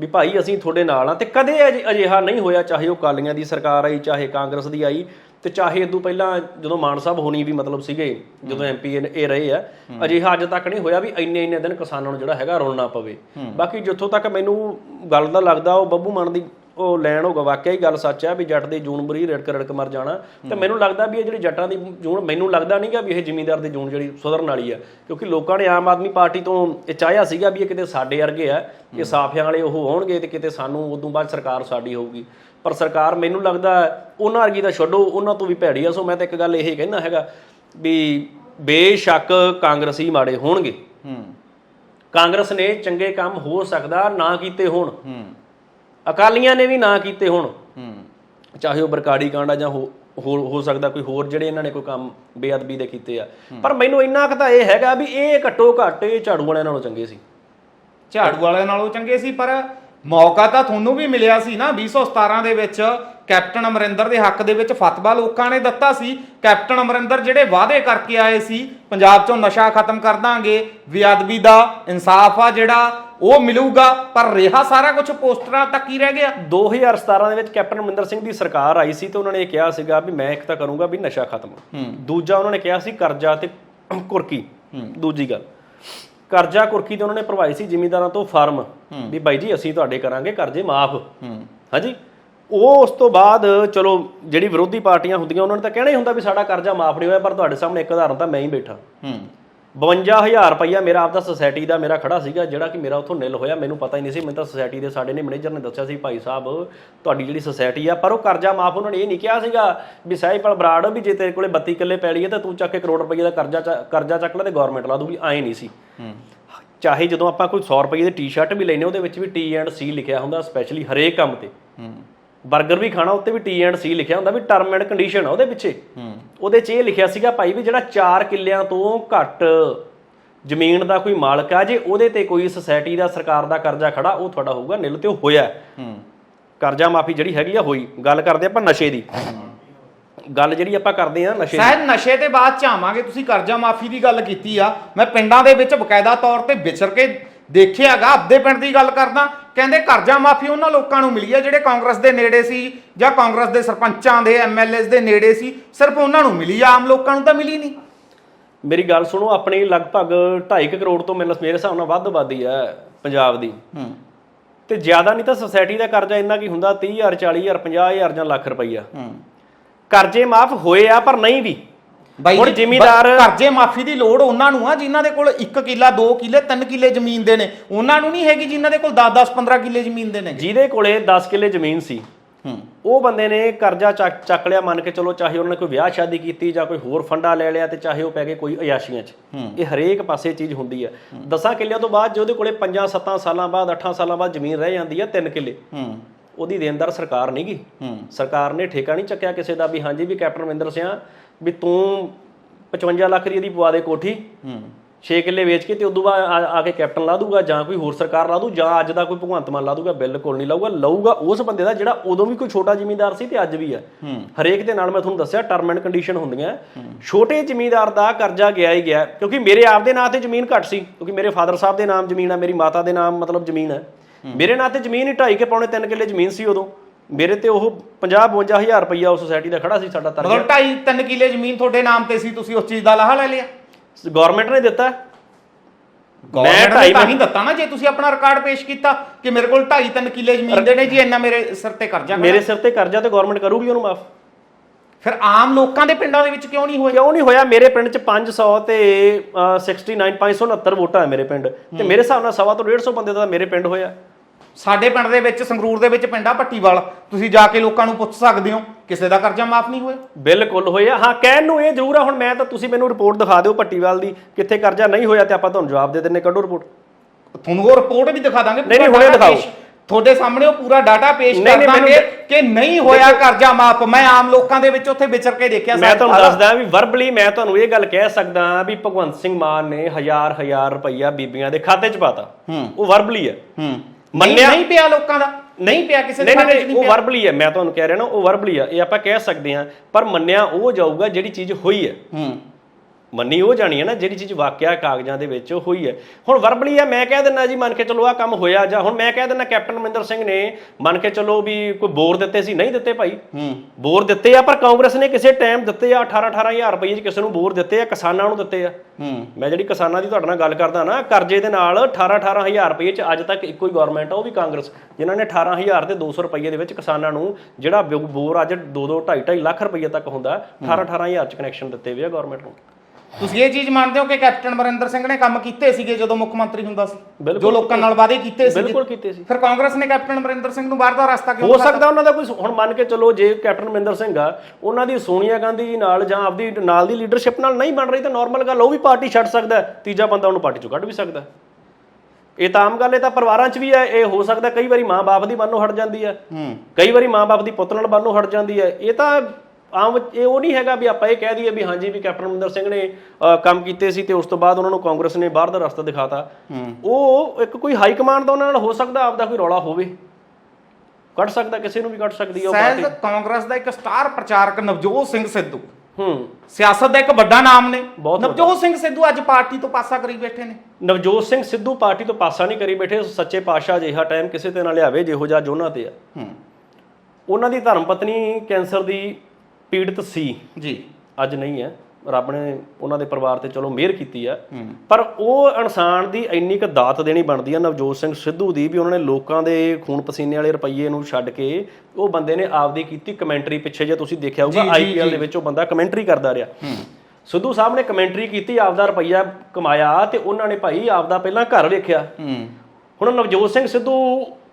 ਵੀ ਭਾਈ ਅਸੀਂ ਤੁਹਾਡੇ ਨਾਲ ਆ ਤੇ ਕਦੇ ਅਜਿ- ਅਜਿਹਾ ਨਹੀਂ ਹੋਇਆ ਚਾਹੇ ਉਹ ਕਾਲੀਆਂ ਦੀ ਸਰਕਾਰ ਆਈ ਚਾਹੇ ਕਾਂਗਰਸ ਦੀ ਆਈ ਤੇ ਚਾਹੇ ਇਦੋਂ ਪਹਿਲਾਂ ਜਦੋਂ ਮਾਨ ਸਾਹਿਬ ਹੋਣੀ ਵੀ ਮਤਲਬ ਸੀਗੇ ਜਦੋਂ ਐਮਪੀ ਇਹ ਰਹੇ ਆ ਅਜਿਹਾ ਅੱਜ ਤੱਕ ਨਹੀਂ ਹੋਇਆ ਵੀ ਇੰਨੇ ਇੰਨੇ ਦਿਨ ਕਿਸਾਨਾਂ ਨੂੰ ਜਿਹੜਾ ਹੈਗਾ ਰੋਲਣਾ ਪਵੇ। ਬਾਕੀ ਜਿੱਥੋਂ ਤੱਕ ਮੈਨੂੰ ਗੱਲ ਦਾ ਲੱਗਦਾ ਉਹ ਬੱਬੂ ਮਾਨ ਦੀ ਉਹ ਲੈਣ ਹੋਗਾ ਵਾਕਿਆ ਹੀ ਗੱਲ ਸੱਚ ਹੈ ਵੀ ਜੱਟ ਦੀ ਜੂਨ ਬਰੀ ਰੜਕ ਰੜਕ ਮਰ ਜਾਣਾ। ਤੇ ਮੈਨੂੰ ਲੱਗਦਾ ਵੀ ਇਹ ਜਿਹੜੀ ਜੱਟਾਂ ਦੀ ਜੂਨ ਮੈਨੂੰ ਲੱਗਦਾ ਨਹੀਂਗਾ ਵੀ ਇਹ ਜ਼ਿਮੀਂਦਾਰ ਦੀ ਜੂਨ ਜਿਹੜੀ ਸੁਧਰਨ ਵਾਲੀ ਆ। ਕਿਉਂਕਿ ਲੋਕਾਂ ਨੇ ਆਮ ਆਦਮੀ ਪਾਰਟੀ ਤੋਂ ਇਹ ਚਾਹਿਆ ਸੀਗਾ ਵੀ ਇਹ ਕਿਤੇ ਸਾਡੇ ਵਰਗੇ ਆ ਇਹ ਸਾਫਿਆਂ ਵਾਲੇ ਉਹ ਹੋਣਗੇ ਤੇ ਕਿਤੇ ਸਾਨੂੰ ਉਦੋਂ ਬਾਅਦ ਸਰਕਾਰ ਸਾਡੀ ਹੋਊਗੀ। ਪਰ ਸਰਕਾਰ ਮੈਨੂੰ ਲੱਗਦਾ ਉਹਨਾਂ ਵਰਗੀ ਦਾ ਛੱਡੋ ਉਹਨਾਂ ਤੋਂ ਵੀ ਭੈੜੀ ਆ। ਸੋ ਮੈਂ ਤਾਂ ਇੱਕ ਗੱਲ ਇਹ ਕਹਿਣਾ ਹੈਗਾ ਵੀ ਬੇਸ਼ੱਕ ਕਾਂਗਰਸੀ ਮਾੜੇ ਹੋਣਗੇ। ਹੂੰ। ਕਾਂਗਰਸ ਨੇ ਚੰਗੇ ਕੰਮ ਹੋ ਸਕਦਾ ਨਾ ਕੀਤੇ ਹੋਣ। ਹੂੰ। ਅਕਾਲੀਆਂ ਨੇ ਵੀ ਨਾ ਕੀਤੇ ਹੋਣ। ਹੂੰ। ਚਾਹੇ ਉਹ ਬਰਕਾੜੀ ਕਾਂਡਾ ਜਾਂ ਹੋ ਸਕਦਾ ਕੋਈ ਹੋਰ ਜਿਹੜੇ ਇਹਨਾਂ ਨੇ ਕੋਈ ਕੰਮ ਬੇਅਦਬੀ ਦੇ ਕੀਤੇ ਆ। ਪਰ ਮੈਨੂੰ ਇੰਨਾ ਕੁ ਤਾਂ ਇਹ ਹੈਗਾ ਵੀ ਇਹ ਘੱਟੋ ਘੱਟ ਇਹ ਝਾੜੂ ਵਾਲਿਆਂ ਨਾਲੋਂ ਚੰਗੇ ਸੀ। ਝਾੜੂ ਵਾਲਿਆਂ ਨਾਲੋਂ ਚੰਗੇ ਸੀ ਪਰ ਮੌਕਾ ਤਾਂ ਤੁਹਾਨੂੰ ਵੀ ਮਿਲਿਆ ਸੀ ਨਾ 2017 ਦੇ ਵਿੱਚ ਕੈਪਟਨ ਅਮਰਿੰਦਰ ਦੇ ਹੱਕ ਦੇ ਵਿੱਚ ਫਤਵਾ ਲੋਕਾਂ ਨੇ ਦਿੱਤਾ ਸੀ। ਕੈਪਟਨ ਅਮਰਿੰਦਰ ਜਿਹੜੇ ਵਾਅਦੇ ਕਰਕੇ ਆਏ ਸੀ ਪੰਜਾਬ ਚੋਂ ਨਸ਼ਾ ਖਤਮ ਕਰ ਦਾਂਗੇ ਬੇਅਦਬੀ ਦਾ ਇਨਸਾਫ ਆ ਜਿਹੜਾ ਉਹ ਮਿਲੂਗਾ ਪਰ ਰਿਹਾ ਸਾਰਾ ਕੁਝ ਪੋਸਟਰਾਂ ਤੱਕ ਹੀ ਰਹਿ ਗਿਆ। 2017 ਦੇ ਵਿੱਚ ਕੈਪਟਨ ਅਮਰਿੰਦਰ ਸਿੰਘ ਦੀ ਸਰਕਾਰ ਆਈ ਸੀ ਤੇ ਉਹਨਾਂ ਨੇ ਇਹ ਕਿਹਾ ਸੀਗਾ ਵੀ ਮੈਂ ਇੱਕ ਤਾਂ ਕਰੂੰਗਾ ਵੀ ਨਸ਼ਾ ਖਤਮ। ਦੂਜਾ ਉਹਨਾਂ ਨੇ ਕਿਹਾ ਸੀ ਕਰਜ਼ਾ ਤੇ ਕੁਰਕੀ ਦੂਜੀ ਗੱਲ ਕਰਜ਼ਾ ਕੁਰਕੀ ਤੇ ਉਹਨਾਂ ਨੇ ਭਰਵਾਈ ਸੀ ਜ਼ਿਮੀਂਦਾਰਾਂ ਤੋਂ ਫਾਰਮ। ਵੀ ਬਾਈ ਜੀ ਅਸੀਂ ਤੁਹਾਡੇ ਕਰਾਂਗੇ ਕਰਜ਼ੇ ਮਾਫ। ਹਾਂਜੀ? ਉਹ ਉਸ ਤੋਂ ਬਾਅਦ ਚਲੋ ਜਿਹੜੀ ਵਿਰੋਧੀ ਪਾਰਟੀਆਂ ਹੁੰਦੀਆਂ ਉਹਨਾਂ ਨੇ ਤਾਂ ਕਹਿਣਾ ਹੀ ਹੁੰਦਾ ਵੀ ਸਾਡਾ ਕਰਜ਼ਾ ਮਾਫ ਨਹੀਂ ਹੋਇਆ ਪਰ ਤੁਹਾਡੇ ਸਾਹਮਣੇ ਇੱਕ ਉਦਾਹਰਨ ਤਾਂ ਮੈਂ ਹੀ ਬੈਠਾ। ਹੂੰ। 52000 ਰੁਪਈਆ ਮੇਰਾ ਆਪਦਾ ਸੁਸਾਇਟੀ ਦਾ ਮੇਰਾ ਖੜਾ ਸੀਗਾ ਜਿਹੜਾ ਕਿ ਮੇਰਾ ਉੱਥੋਂ ਨਿਲ ਹੋਇਆ। ਮੈਨੂੰ ਪਤਾ ਹੀ ਨਹੀਂ ਸੀ ਮੈਨੂੰ ਤਾਂ ਸੁਸਾਇਟੀ ਦੇ ਸਾਡੇ ਨੇ ਮੈਨੇਜਰ ਨੇ ਦੱਸਿਆ ਸੀ ਭਾਈ ਸਾਹਿਬ ਤੁਹਾਡੀ ਜਿਹੜੀ ਸੁਸਾਇਟੀ ਆ ਪਰ ਉਹ ਕਰਜ਼ਾ ਮਾਫ ਉਹਨਾਂ ਨੇ ਇਹ ਨਹੀਂ ਕਿਹਾ ਸੀਗਾ ਵੀ ਸਾਹਿਬਲ ਬਰਾੜ ਵੀ ਜੇ ਤੇਰੇ ਕੋਲੇ 32 ਕਿੱਲੇ ਪੈਲੀ ਹੈ ਤਾਂ ਤੂੰ ਚੱਕ ਕੇ ਕਰੋੜ ਰੁਪਈਏ ਦਾ ਕਰਜ਼ਾ ਕਰਜ਼ਾ ਚੱਕ ਲੈ ਤੇ ਗਵਰਨਮੈਂਟ ਲਾ ਦੂਗੀ ਐਂ ਨਹੀਂ ਸੀ। ਚਾਹੇ ਜਦੋਂ ਆਪਾਂ ਕੋਈ 100 ਰੁਪਏ ਦੀ ਟੀ-ਸ਼ਰਟ ਵੀ ਲੈਨੇ ਉਹਦੇ ਵਿੱਚ ਵੀ ਟੀ ਐਂਡ ਸੀ ਲਿਖਿਆ ਹੁੰਦਾ ਸਪੈਸ਼ਲੀ ਹਰੇਕ ਕੰਮ ਤੇ। 버ਗਰ ਵੀ ਖਾਣਾ ਉੱਤੇ ਵੀ ਟੀ ਐਂਡ ਸੀ ਲਿਖਿਆ ਹੁੰਦਾ ਵੀ ਟਰਮ ਐਂਡ ਕੰਡੀਸ਼ਨ ਆ ਉਹਦੇ ਪਿੱਛੇ। ਉਹਦੇ 'ਚ ਇਹ ਲਿਖਿਆ ਸੀਗਾ ਭਾਈ ਵੀ ਜਿਹੜਾ 4 ਕਿੱਲਿਆਂ ਤੋਂ ਘੱਟ ਜ਼ਮੀਨ ਦਾ ਕੋਈ ਮਾਲਕ ਆ ਜੇ ਉਹਦੇ ਤੇ ਕੋਈ ਸੁਸਾਇਟੀ ਦਾ ਸਰਕਾਰ ਦਾ ਕਰਜ਼ਾ ਖੜਾ ਉਹ ਤੁਹਾਡਾ ਹੋਊਗਾ ਨਿਲ ਤੇ ਹੋਇਆ। ਹੂੰ। ਕਰਜ਼ਾ ਮਾਫੀ ਜਿਹੜੀ ਹੈਗੀ ਆ ਹੋਈ। ਗੱਲ ਕਰਦੇ ਆਪਾਂ ਨਸ਼ੇ ਦੀ। ਗੱਲ ਜਿਹੜੀ ਆਪਾਂ ਕਰਦੇ ਆ ਨਸ਼ੇ ਸ਼ਾਇਦ ਨਸ਼ੇ ਤੇ ਬਾਅਦ ਚ ਆਵਾਂਗੇ ਤੁਸੀਂ ਕਰਜ਼ਾ ਮਾਫੀ ਦੀ ਗੱਲ ਕੀਤੀ ਆ। ਮੈਂ ਪਿੰਡਾਂ ਦੇ ਵਿੱਚ ਬਕਾਇਦਾ ਤੌਰ ਤੇ ਵਿਚਰ ਕੇ ਦੇਖਿਆਗਾ ਆਪਦੇ ਪਿੰਡ ਦੀ ਗੱਲ ਕਰਦਾ। ਕਹਿੰਦੇ ਕਰਜ਼ਾ ਮਾਫੀ ਉਹਨਾਂ ਲੋਕਾਂ ਨੂੰ ਮਿਲੀ ਆ ਜਿਹੜੇ ਕਾਂਗਰਸ ਦੇ ਨੇੜੇ ਸੀ ਜਾਂ ਕਾਂਗਰਸ ਦੇ ਸਰਪੰਚਾਂ ਦੇ ਐਮਐਲਏਸ ਦੇ ਨੇੜੇ ਸੀ ਸਿਰਫ ਉਹਨਾਂ ਨੂੰ ਮਿਲੀ ਆਮ ਲੋਕਾਂ ਨੂੰ ਤਾਂ ਮਿਲੀ ਨਹੀਂ। ਮੇਰੀ ਗੱਲ ਸੁਣੋ ਆਪਣੀ ਲਗਭਗ 2.5 ਕਰੋੜ ਤੋਂ ਮੈਨੂੰ ਮੇਰੇ ਹਿਸਾਬ ਨਾਲ ਵੱਧ ਵੱਧੀ ਹੈ ਪੰਜਾਬ ਦੀ। ਹੂੰ। ਤੇ ਜ਼ਿਆਦਾ ਨਹੀਂ ਤਾਂ ਸੁਸਾਇਟੀ ਦਾ ਕਰਜ਼ਾ ਇੰਨਾ ਕੀ ਹੁੰਦਾ 30000 40000 50000 ਜਾਂ ਲੱਖ ਰੁਪਈਆ। ਹੂੰ। ਕਰਜ਼ੇ ਮਾਫ ਹੋਏ ਆ ਪਰ ਨਹੀਂ ਵੀ। ਬਾਈ ਹੁਣ ਜ਼ਿਮੀਂਦਾਰ- ਕਰਜ਼ੇ ਮਾਫੀ ਦੀ ਲੋੜ ਉਹਨਾਂ ਨੂੰ ਆ ਜਿਨ੍ਹਾਂ ਦੇ ਕੋਲ 1 ਕਿੱਲਾ 2 ਕਿੱਲੇ 3 ਕਿੱਲੇ ਜ਼ਮੀਨ ਦੇ ਨੇ। ਉਹਨਾਂ ਨੂੰ ਨਹੀਂ ਹੈਗੀ ਜਿਨ੍ਹਾਂ ਦੇ ਕੋਲ 10 10 15 ਕਿੱਲੇ ਜ਼ਮੀਨ ਦੇ ਨੇ ਜਿਹਦੇ ਕੋਲੇ 10 ਕਿੱਲੇ ਜ਼ਮੀਨ ਸੀ ਹੂੰ। ਉਹ ਬੰਦੇ ਨੇ ਕਰਜ਼ਾ ਚੱਕ ਲਿਆ ਮੰਨ ਕੇ ਚਲੋ ਚਾਹੇ ਉਹਨਾਂ ਨੇ ਕੋਈ ਵਿਆਹ ਸ਼ਾਦੀ ਕੀਤੀ ਜਾਂ ਕੋਈ ਹੋਰ ਫੰਡਾ ਲੈ ਲਿਆ ਤੇ ਚਾਹੇ ਉਹ ਪੈ ਗਏ ਕੋਈ ਅਯਾਸ਼ੀਆਂ 'ਚ। ਇਹ ਹਰੇਕ ਪਾਸੇ ਚੀਜ਼ ਹੁੰਦੀ ਆ। 10 ਕਿੱਲਿਆਂ ਤੋਂ ਬਾਅਦ ਜੇ ਉਹਦੇ ਕੋਲੇ 5 7 ਸਾਲਾਂ ਬਾਅਦ 8 ਸਾਲਾਂ ਬਾਅਦ ਜ਼ਮੀਨ ਰਹਿ ਜਾਂਦੀ ਆ 3 ਕਿੱਲੇ। ਹੂੰ। ਉਹਦੀ ਦੇਣਦਾਰ ਸਰਕਾਰ ਨਹੀਂ ਗੀ ਹੂੰ। ਸਰਕਾਰ ਨੇ ਠੇਕਾ ਨਹੀਂ ਚੱਕਿਆ ਕਿਸੇ ਦਾ ਵੀ ਹਾਂਜੀ ਵੀ ਕੈਪਟਨ ਅਮਰਿੰਦਰ ਸਿੰਘ ਵੀ ਤੂੰ 55 ਲੱਖ ਦੀ ਇਹਦੀ ਪਵਾ ਦੇ ਕੋਠੀ ਹੂੰ। 6 ਕਿੱਲੇ ਵੇਚ ਕੇ ਤੇ ਉਦੋਂ ਬਾਅਦ ਆ- ਆ ਕੇ ਕੈਪਟਨ ਲਾ ਦੂਗਾ ਜਾਂ ਕੋਈ ਹੋਰ ਸਰਕਾਰ ਲਾ ਦੂ ਜਾਂ ਅੱਜ ਦਾ ਕੋਈ ਭਗਵੰਤ ਮਾਨ ਲਾ ਦੂਗਾ ਬਿਲਕੁਲ ਨਹੀਂ ਲਾਊਗਾ ਲਊਗਾ ਉਸ ਬੰਦੇ ਦਾ ਜਿਹੜਾ ਉਦੋਂ ਵੀ ਕੋਈ ਛੋਟਾ ਜ਼ਿਮੀਂਦਾਰ ਸੀ ਤੇ ਅੱਜ ਵੀ ਹੈ। ਹਰੇਕ ਦੇ ਨਾਲ ਮੈਂ ਤੁਹਾਨੂੰ ਦੱਸਿਆ ਟਰਮ ਐਂਡ ਕੰਡੀਸ਼ਨ ਹੁੰਦੀਆਂ। ਛੋਟੇ ਜ਼ਿਮੀਂਦਾਰ ਦਾ ਕਰਜ਼ਾ ਗਿਆ ਹੀ ਗਿਆ ਕਿਉਂਕਿ ਮੇਰੇ ਆਪ ਦੇ ਨਾਂ ਤੇ ਜ਼ਮੀਨ ਘੱਟ ਸੀ ਕਿਉਂਕਿ ਮੇਰੇ ਫਾਦਰ ਸਾਹਿਬ ਦੇ ਨਾਮ ਜ਼ਮੀਨ ਹੈ ਮੇਰੀ ਮਾਤਾ ਦੇ ਨਾਮ ਮਤਲਬ ਜ਼ਮੀਨ ਹੈ। ਮੇਰੇ ਨਾਂ ਤੇ ਜ਼ਮੀਨ ਹੀ 2.5 ਕੇ ਪੌਣੇ 3 ਕਿੱਲੇ ਜ਼ਮੀਨ ਸੀ ਉਦੋਂ। ਮੇਰੇ ਤੇ ਉਹ 50 52000 ਰੁਪਈਆ ਉਸ ਸੁਸਾਇਟੀ ਦਾ ਖੜਾ ਸੀ ਸਾਡਾ ਤਰਜਾ ਮਤਲਬ 2.5 3 ਕਿੱਲੇ ਜ਼ਮੀਨ ਤੁਹਾਡੇ ਨਾਮ ਤੇ ਸੀ ਤੁਸੀਂ ਉਸ ਚੀਜ਼ ਦਾ ਲਾਹਾ ਲੈ ਲਿਆ। ਗਵਰਨਮੈਂਟ ਨੇ ਦਿੱਤਾ। ਗਵਰਨਮੈਂਟ ਨੇ ਢਾਈ ਤਾਂ ਨਹੀਂ ਦਿੱਤਾ ਨਾ ਜੇ ਤੁਸੀਂ ਆਪਣਾ ਰਿਕਾਰਡ ਪੇਸ਼ ਕੀਤਾ ਕਿ ਮੇਰੇ ਕੋਲ 2.5 3 ਕਿੱਲੇ ਜ਼ਮੀਨ ਦੇ ਨੇ ਜੀ ਇੰਨਾ ਮੇਰੇ ਸਿਰ ਤੇ ਕਰਜ਼ਾ ਮੇਰੇ ਸਿਰ ਤੇ ਕਰਜ਼ਾ ਤੇ ਗਵਰਨਮੈਂਟ ਕਰੂਗੀ ਉਹਨੂੰ ਮਾਫ। ਫਿਰ ਆਮ ਲੋਕਾਂ ਦੇ ਪਿੰਡਾਂ ਦੇ ਵਿੱਚ ਕਿਉਂ ਨਹੀਂ ਹੋਇਆ ਕਿਉਂ ਨਹੀਂ ਹੋਇਆ? ਮੇਰੇ ਪਿੰਡ ਚ 500 ਤੇ ਅਹ, 69 569 ਵੋਟਾਂ ਹੈ ਮੇਰੇ ਪਿੰਡ। ਤੇ ਮੇਰੇ ਹਿਸਾਬ ਨਾਲ ਸਵਾ ਤੋਂ 150 ਬੰਦੇ ਦਾ ਮੇਰੇ ਪਿੰਡ ਹੋਇਆ। ਸਾਡੇ ਪਿੰਡ ਦੇ ਵਿੱਚ ਸੰਗਰੂਰ ਦੇ ਵਿੱਚ ਪਿੰਡਾ ਪੱਟੀਵਾਲ। ਤੁਸੀਂ ਜਾ ਕੇ ਲੋਕਾਂ ਨੂੰ ਪੁੱਛ ਸਕਦੇ ਹੋ ਕਿਸੇ ਦਾ ਕਰਜ਼ਾ ਮਾਫ ਨਹੀਂ ਹੋਇਆ। ਬਿਲਕੁਲ ਹੋਇਆ। ਹਾਂ ਕਹਿਣ ਨੂੰ ਇਹ ਜ਼ਰੂਰ ਆ ਹੁਣ ਮੈਂ ਤਾਂ ਤੁਸੀਂ ਮੈਨੂੰ ਰਿਪੋਰਟ ਦਿਖਾ ਦਿਓ ਪੱਟੀਵਾਲ ਦੀ ਕਿੱਥੇ ਕਰਜ਼ਾ ਨਹੀਂ ਹੋਇਆ ਤੇ ਆਪਾਂ ਤੁਹਾਨੂੰ ਜਵਾਬ ਦੇ ਦਿੰਨੇ ਕੱਢੋ ਰਿਪੋਰਟ। ਤੁਹਾਨੂੰ ਉਹ ਰਿਪੋਰਟ ਵੀ ਦਿਖਾ ਦਾਂਗੇ ਨਹੀਂ, ਨਹੀਂ, ਹੁਣੇ ਦਿਖਾਓ। ਤੁਹਾਡੇ ਸਾਹਮਣੇ ਉਹ ਪੂਰਾ ਡਾਟਾ ਪੇਸ਼ ਕਰ ਦਾਂਗੇ ਕਿ ਨਹੀਂ ਹੋਇਆ ਕਰਜ਼ਾ ਮਾਫ। ਮੈਂ ਆਮ ਲੋਕਾਂ ਦੇ ਵਿੱਚ ਉੱਥੇ ਵਿਚਰ ਕੇ ਦੇਖਿਆ ਮੈਂ ਤੁਹਾਨੂੰ। ਦੱਸਦਾ ਵੀ ਵਰਬਲੀ ਮੈਂ ਤੁਹਾਨੂੰ ਇਹ ਗੱਲ ਕਹਿ ਸਕਦਾ ਵੀ ਭਗਵੰਤ ਸਿੰਘ ਮਾਨ ਨੇ ਹਜ਼ਾਰ ਹਜ਼ਾਰ ਰੁਪਈਆ ਬੀਬੀਆਂ ਦੇ ਖਾਤੇ 'ਚ ਪਾਤਾ। ਉਹ ਵਰਬਲੀ ਹੈ। ਹੂੰ। ਮੰਨਿਆ- ਨਹੀਂ ਪਿਆ ਲੋਕਾਂ ਦਾ। ਨਹੀਂ ਪਿਆ ਕਿਸੇ ਦੇ ਨਹੀਂ ਖਾਤੇ 'ਚ ਨਹੀਂ ਉਹ ਪਿਆ। ਵਰਬਲੀ ਹੈ ਮੈਂ ਤੁਹਾਨੂੰ ਕਹਿ ਰਿਹਾ ਨਾ ਉਹ ਵਰਬਲੀ ਹੈ। ਇਹ ਆਪਾਂ ਕਹਿ ਸਕਦੇ ਹਾਂ ਪਰ ਮੰਨਿਆ ਉਹ ਜਾਊਗਾ ਜਿਹੜੀ ਚੀਜ਼ ਹੋਈ ਹੈ। ਹੂੰ। ਮੰਨੀ ਉਹ ਜਾਣੀ ਹੈ ਨਾ ਜਿਹੜੀ ਚੀਜ਼ ਵਾਕਿਆ ਕਾਗਜ਼ਾਂ ਦੇ ਵਿੱਚ ਹੋਈ ਹੈ। ਹੁਣ ਵਰਬਲੀ ਆ ਮੈਂ ਕਹਿ ਦਿੰਦਾ ਜੀ ਮੰਨ ਕੇ ਚਲੋ ਆ ਕੰਮ ਹੋਇਆ ਜਾਂ ਹੁਣ ਮੈਂ ਕਹਿ ਦਿੰਦਾ ਕੈਪਟਨ ਅਮਰਿੰਦਰ ਸਿੰਘ ਨੇ ਮੰਨ ਕੇ ਚਲੋ ਵੀ ਕੋਈ ਬੋਰ ਦਿੱਤੇ ਸੀ ਨਹੀਂ ਦਿੱਤੇ ਭਾਈ। ਹੂੰ। ਬੋਰ ਦਿੱਤੇ ਆ ਪਰ ਕਾਂਗਰਸ ਨੇ ਕਿਸੇ ਟਾਈਮ ਦਿੱਤੇ ਆ 18 18000 ਰੁਪਏ ਕਿਸੇ ਨੂੰ ਬੋਰ ਦਿੱਤੇ ਆ ਕਿਸਾਨਾਂ ਨੂੰ ਦਿੱਤੇ ਆ। ਹੂੰ। ਮੈਂ ਜਿਹੜੀ ਕਿਸਾਨਾਂ ਦੀ ਤੁਹਾਡੇ ਨਾਲ ਗੱਲ ਕਰਦਾ ਨਾ ਕਰਜ਼ੇ ਦੇ ਨਾਲ 18 18000 ਰੁਪਏ ਚ ਅੱਜ ਤੱਕ ਇੱਕੋ ਹੀ ਗਵਰਨਮੈਂਟ ਆ ਉਹ ਵੀ ਕਾਂਗਰਸ ਜਿਨ੍ਹਾਂ ਨੇ 18000 ਤੇ 200 ਰੁਪਏ ਦੇ ਵਿੱਚ ਕਿਸਾਨਾਂ ਨੂੰ ਜਿਹੜਾ ਬੋਰ ਅੱਜ 2 2 2.5 2.5 ਲੱਖ ਰੁਪਏ ਤੱਕ ਹੁੰਦਾ 18 18000 ਚ ਕਨੈਕਸ਼ਨ ਦਿੱਤੇ ਹੋਏ ਆ ਗਵਰਨਮੈਂਟ ਨੂੰ। ਤੁਸੀਂ ਇਹ ਚੀਜ਼ ਮੰਨਦੇ ਹੋ ਕਿ ਕੈਪਟਨ ਅਮਰਿੰਦਰ ਸਿੰਘ ਨੇ ਕੰਮ ਕੀਤੇ ਸੀਗੇ ਜਦੋਂ ਮੁੱਖ ਮੰਤਰੀ ਹੁੰਦਾ ਸੀ? ਜੋ ਲੋਕਾਂ ਨਾਲ ਵਾਅਦੇ ਕੀਤੇ ਸੀ ਬਿਲਕੁਲ ਕੀਤੇ ਸੀ। ਫਿਰ ਕਾਂਗਰਸ ਨੇ ਕੈਪਟਨ ਅਮਰਿੰਦਰ ਸਿੰਘ ਨੂੰ ਬਾਹਰ ਦਾ ਰਸਤਾ ਕਿਉਂ ਹੋ ਸਕਦਾ ਉਹਨਾਂ ਦਾ ਕੋਈ ਹੁਣ ਮੰਨ ਕੇ ਚੱਲੋ ਜੇ ਕੈਪਟਨ ਅਮਰਿੰਦਰ ਸਿੰਘ ਆ ਉਹਨਾਂ ਦੀ ਸੋਨੀਆ ਗਾਂਧੀ ਜੀ ਨਾਲ ਜਾਂ ਆਪਦੀ ਨਾਲ ਦੀ ਲੀਡਰਸ਼ਿਪ ਨਾਲ ਨਹੀਂ ਬਣ ਰਹੀ ਤਾਂ ਨਾਰਮਲ ਗੱਲ ਉਹ ਵੀ ਪਾਰਟੀ ਛੱਡ ਸਕਦਾ ਤੀਜਾ ਬੰਦਾ ਉਹਨੂੰ ਪਾਰਟੀ ਚੋਂ ਕੱਢ ਵੀ ਸਕਦਾ। ਇਹ ਤਾਂ ਆਮ ਗੱਲ ਹੈ ਤਾਂ ਪਰਿਵਾਰਾਂ 'ਚ ਵੀ ਹੈ। ਇਹ ਹੋ ਸਕਦਾ ਕਈ ਵਾਰੀ ਮਾਂ-ਬਾਪ ਦੀ ਬੰਨੋਂ ਹਟ ਜਾਂਦੀ ਹੈ। ਹੂੰ। ਕਈ ਵਾਰੀ ਮਾਂ-ਬਾਪ ਦੀ ਪੁੱਤ ਨਾਲ ਬੰਨੋਂ ਹਟ ਜਾਂਦੀ ਹੈ। ਇਹ ਤਾਂ ਆਮ ਇਹ ਉਹ ਨਹੀਂ ਹੈਗਾ ਵੀ ਆਪਾਂ ਇਹ ਕਹਿ ਦਈਏ ਵੀ ਹਾਂਜੀ ਵੀ ਕੈਪਟਨ ਅਮਰਿੰਦਰ ਸਿੰਘ ਨੇ ਕੰਮ ਕੀਤੇ ਸੀ ਤੇ ਉਸ ਤੋਂ ਬਾਅਦ ਉਹਨਾਂ ਨੂੰ ਕਾਂਗਰਸ ਨੇ ਬਾਹਰ ਦਾ ਰਸਤਾ ਦਿਖਾਤਾ। ਉਹ ਇੱਕ ਕੋਈ ਹਾਈ ਕਮਾਂਡ ਦਾ ਉਹਨਾਂ ਨਾਲ ਹੋ ਸਕਦਾ ਆਪਦਾ ਕੋਈ ਰੌਲਾ ਹੋਵੇ। ਕੱਢ ਸਕਦਾ ਕਿਸੇ ਨੂੰ ਵੀ ਕੱਢ ਸਕਦੀ ਹੈ ਉਹ ਸਹਿਜ ਪਾਰਟੀ। ਕਾਂਗਰਸ ਦਾ ਇੱਕ ਸਟਾਰ ਪ੍ਰਚਾਰਕ ਨਵਜੋਤ ਸਿੰਘ ਸਿੱਧੂ। ਹੂੰ। ਸਿਆਸਤ ਦਾ ਇੱਕ ਵੱਡਾ ਨਾਮ ਨੇ। ਨਵਜੋਤ ਸਿੰਘ ਸਿੱਧੂ ਅੱਜ ਪਾਰਟੀ ਤੋਂ ਪਾਸਾ ਕਰੀ ਬੈਠੇ ਨੇ। ਨਵਜੋਤ ਸਿੰਘ ਸਿੱਧੂ ਪਾਰਟੀ ਤੋਂ ਪਾਸਾ ਨਹੀਂ ਕਰੀ ਬੈਠੇ ਸੱਚੇ ਪਾਤਸ਼ਾਹ ਜਿਹਾ ਟਾਈਮ ਕਿਸੇ ਤੇ ਨਾ ਲਿਆਵੇ ਜਿਹੋ ਜਿਹਾ ਜੋਨਾ ਤੇ ਆ। ਹੂੰ। ਉਹਨਾਂ ਦੀ ਧਰਮ ਪਤਨੀ ਕੈਂਸਰ ਦੀ ਪੀੜਤ ਸੀ। ਜੀ। ਅੱਜ ਨਹੀਂ ਹੈ। ਰੱਬ ਨੇ ਉਹਨਾਂ ਦੇ ਪਰਿਵਾਰ ਤੇ ਚਲੋ ਮਿਹਰ ਕੀਤੀ ਆ। ਪਰ ਉਹ ਇਨਸਾਨ ਦੀ ਇੰਨੀ ਕੁ ਦਾਤ ਦੇਣੀ ਬਣਦੀ ਆ ਨਵਜੋਤ ਸਿੰਘ ਸਿੱਧੂ ਦੀ ਵੀ ਉਹਨਾਂ ਨੇ ਲੋਕਾਂ ਦੇ ਖੂਨ ਪਸੀਨੇ ਵਾਲੇ ਰੁਪਈਏ ਨੂੰ ਛੱਡ ਕੇ ਉਹ ਬੰਦੇ ਨੇ ਆਪਦੀ ਕੀਤੀ ਕਮੈਂਟਰੀ ਪਿੱਛੇ ਜੇ ਤੁਸੀਂ ਦੇਖਿਆ ਹੋਊਗਾ ਆਈਪੀਐਲ ਦੇ ਵਿੱਚ ਉਹ ਬੰਦਾ ਕਮੈਂਟਰੀ ਕਰਦਾ ਰਿਹਾ। ਸਿੱਧੂ ਸਾਹਿਬ ਨੇ ਕਮੈਂਟਰੀ ਕੀਤੀ ਆਪਦਾ ਰੁਪਈਆ ਕਮਾਇਆ ਤੇ ਉਹਨਾਂ ਨੇ ਭਾਈ ਆਪਦਾ ਪਹਿਲਾਂ ਘਰ ਵੇਖਿਆ। ਹੁਣ ਨਵਜੋਤ ਸਿੰਘ ਸਿੱਧੂ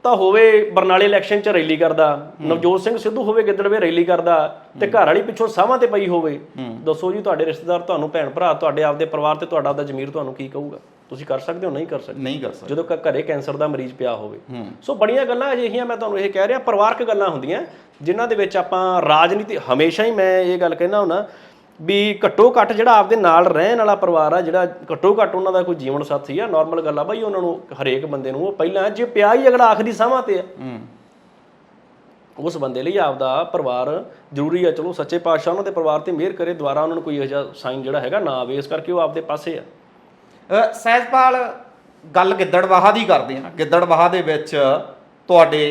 ਤਾਂ ਹੋਵੇ ਬਰਨਾਲੇ ਇਲੈਕਸ਼ਨ 'ਚ ਰੈਲੀ ਕਰਦਾ ਨਵਜੋਤ ਸਿੰਘ ਸਿੱਧੂ ਹੋਵੇ ਗਿੱਦੜਵੇ ਰੈਲੀ ਕਰਦਾ ਤੇ ਘਰ ਵਾਲੀ ਪਿੱਛੋਂ ਸਾਹਾਂ ਤੇ ਪਈ ਹੋਵੇ। ਦੱਸੋ ਜੀ ਤੁਹਾਡੇ ਰਿਸ਼ਤੇਦਾਰ ਤੁਹਾਨੂੰ ਭੈਣ ਭਰਾ ਤੁਹਾਡੇ ਆਪਦੇ ਪਰਿਵਾਰ ਤੇ ਤੁਹਾਡਾ ਆਪਦਾ ਜ਼ਮੀਰ ਤੁਹਾਨੂੰ ਕੀ ਕਹੂਗਾ? ਤੁਸੀਂ ਕਰ ਸਕਦੇ ਹੋ ਨਹੀਂ ਕਰ ਸਕਦੇ? ਨਹੀਂ ਕਰ ਸਕਦੇ। ਜਦੋਂ ਘਰੇ ਕੈਂਸਰ ਦਾ ਮਰੀਜ਼ ਪਿਆ ਹੋਵੇ। ਸੋ ਬੜੀਆਂ ਗੱਲਾਂ ਅਜਿਹੀਆਂ ਮੈਂ ਤੁਹਾਨੂੰ ਇਹ ਕਹਿ ਰਿਹਾ ਪਰਿਵਾਰਕ ਗੱਲਾਂ ਹੁੰਦੀਆਂ ਜਿਨ੍ਹਾਂ ਦੇ ਵਿੱਚ ਆਪਾਂ ਰਾਜਨੀਤੀ ਹਮੇਸ਼ਾ ਹੀ ਮੈਂ ਇਹ ਗੱਲ ਕਹਿਣਾ ਹੁੰਦਾ ਵੀ ਘੱਟੋ ਘੱਟ ਜਿਹੜਾ ਆਪਦੇ ਨਾਲ ਰਹਿਣ ਵਾਲਾ ਪਰਿਵਾਰ ਆ ਜਿਹੜਾ ਘੱਟੋ ਘੱਟ ਉਹਨਾਂ ਦਾ ਕੋਈ ਜੀਵਨ ਸਾਥੀ ਆ ਨਾਰਮਲ ਗੱਲ ਆ ਬਈ ਉਹਨਾਂ ਨੂੰ ਹਰੇਕ ਬੰਦੇ ਨੂੰ ਉਹ ਪਹਿਲਾਂ ਜੇ ਪਿਆ ਹੀ ਅਗਲਾ ਆਖਰੀ ਸਾਹਾਂ ਤੇ ਆ। ਉਸ ਬੰਦੇ ਲਈ ਆਪਦਾ ਪਰਿਵਾਰ ਜ਼ਰੂਰੀ ਆ ਚਲੋ ਸੱਚੇ ਪਾਤਸ਼ਾਹ ਉਹਨਾਂ ਦੇ ਪਰਿਵਾਰ ਤੇ ਮਿਹਰ ਕਰੇ ਦੁਆਰਾ ਉਹਨਾਂ ਨੂੰ ਕੋਈ ਇਹੋ ਜਿਹਾ ਸਾਈਨ ਜਿਹੜਾ ਹੈਗਾ ਨਾ ਆਵੇ ਇਸ ਕਰਕੇ ਉਹ ਆਪਦੇ ਪਾਸੇ ਆ। ਸਹਿਜਪਾਲ ਗੱਲ ਗਿੱਦੜਵਾਹਾ ਦੀ ਕਰਦੇ ਹਾਂ। ਗਿੱਦੜਵਾਹਾ ਦੇ ਵਿੱਚ ਤੁਹਾਡੇ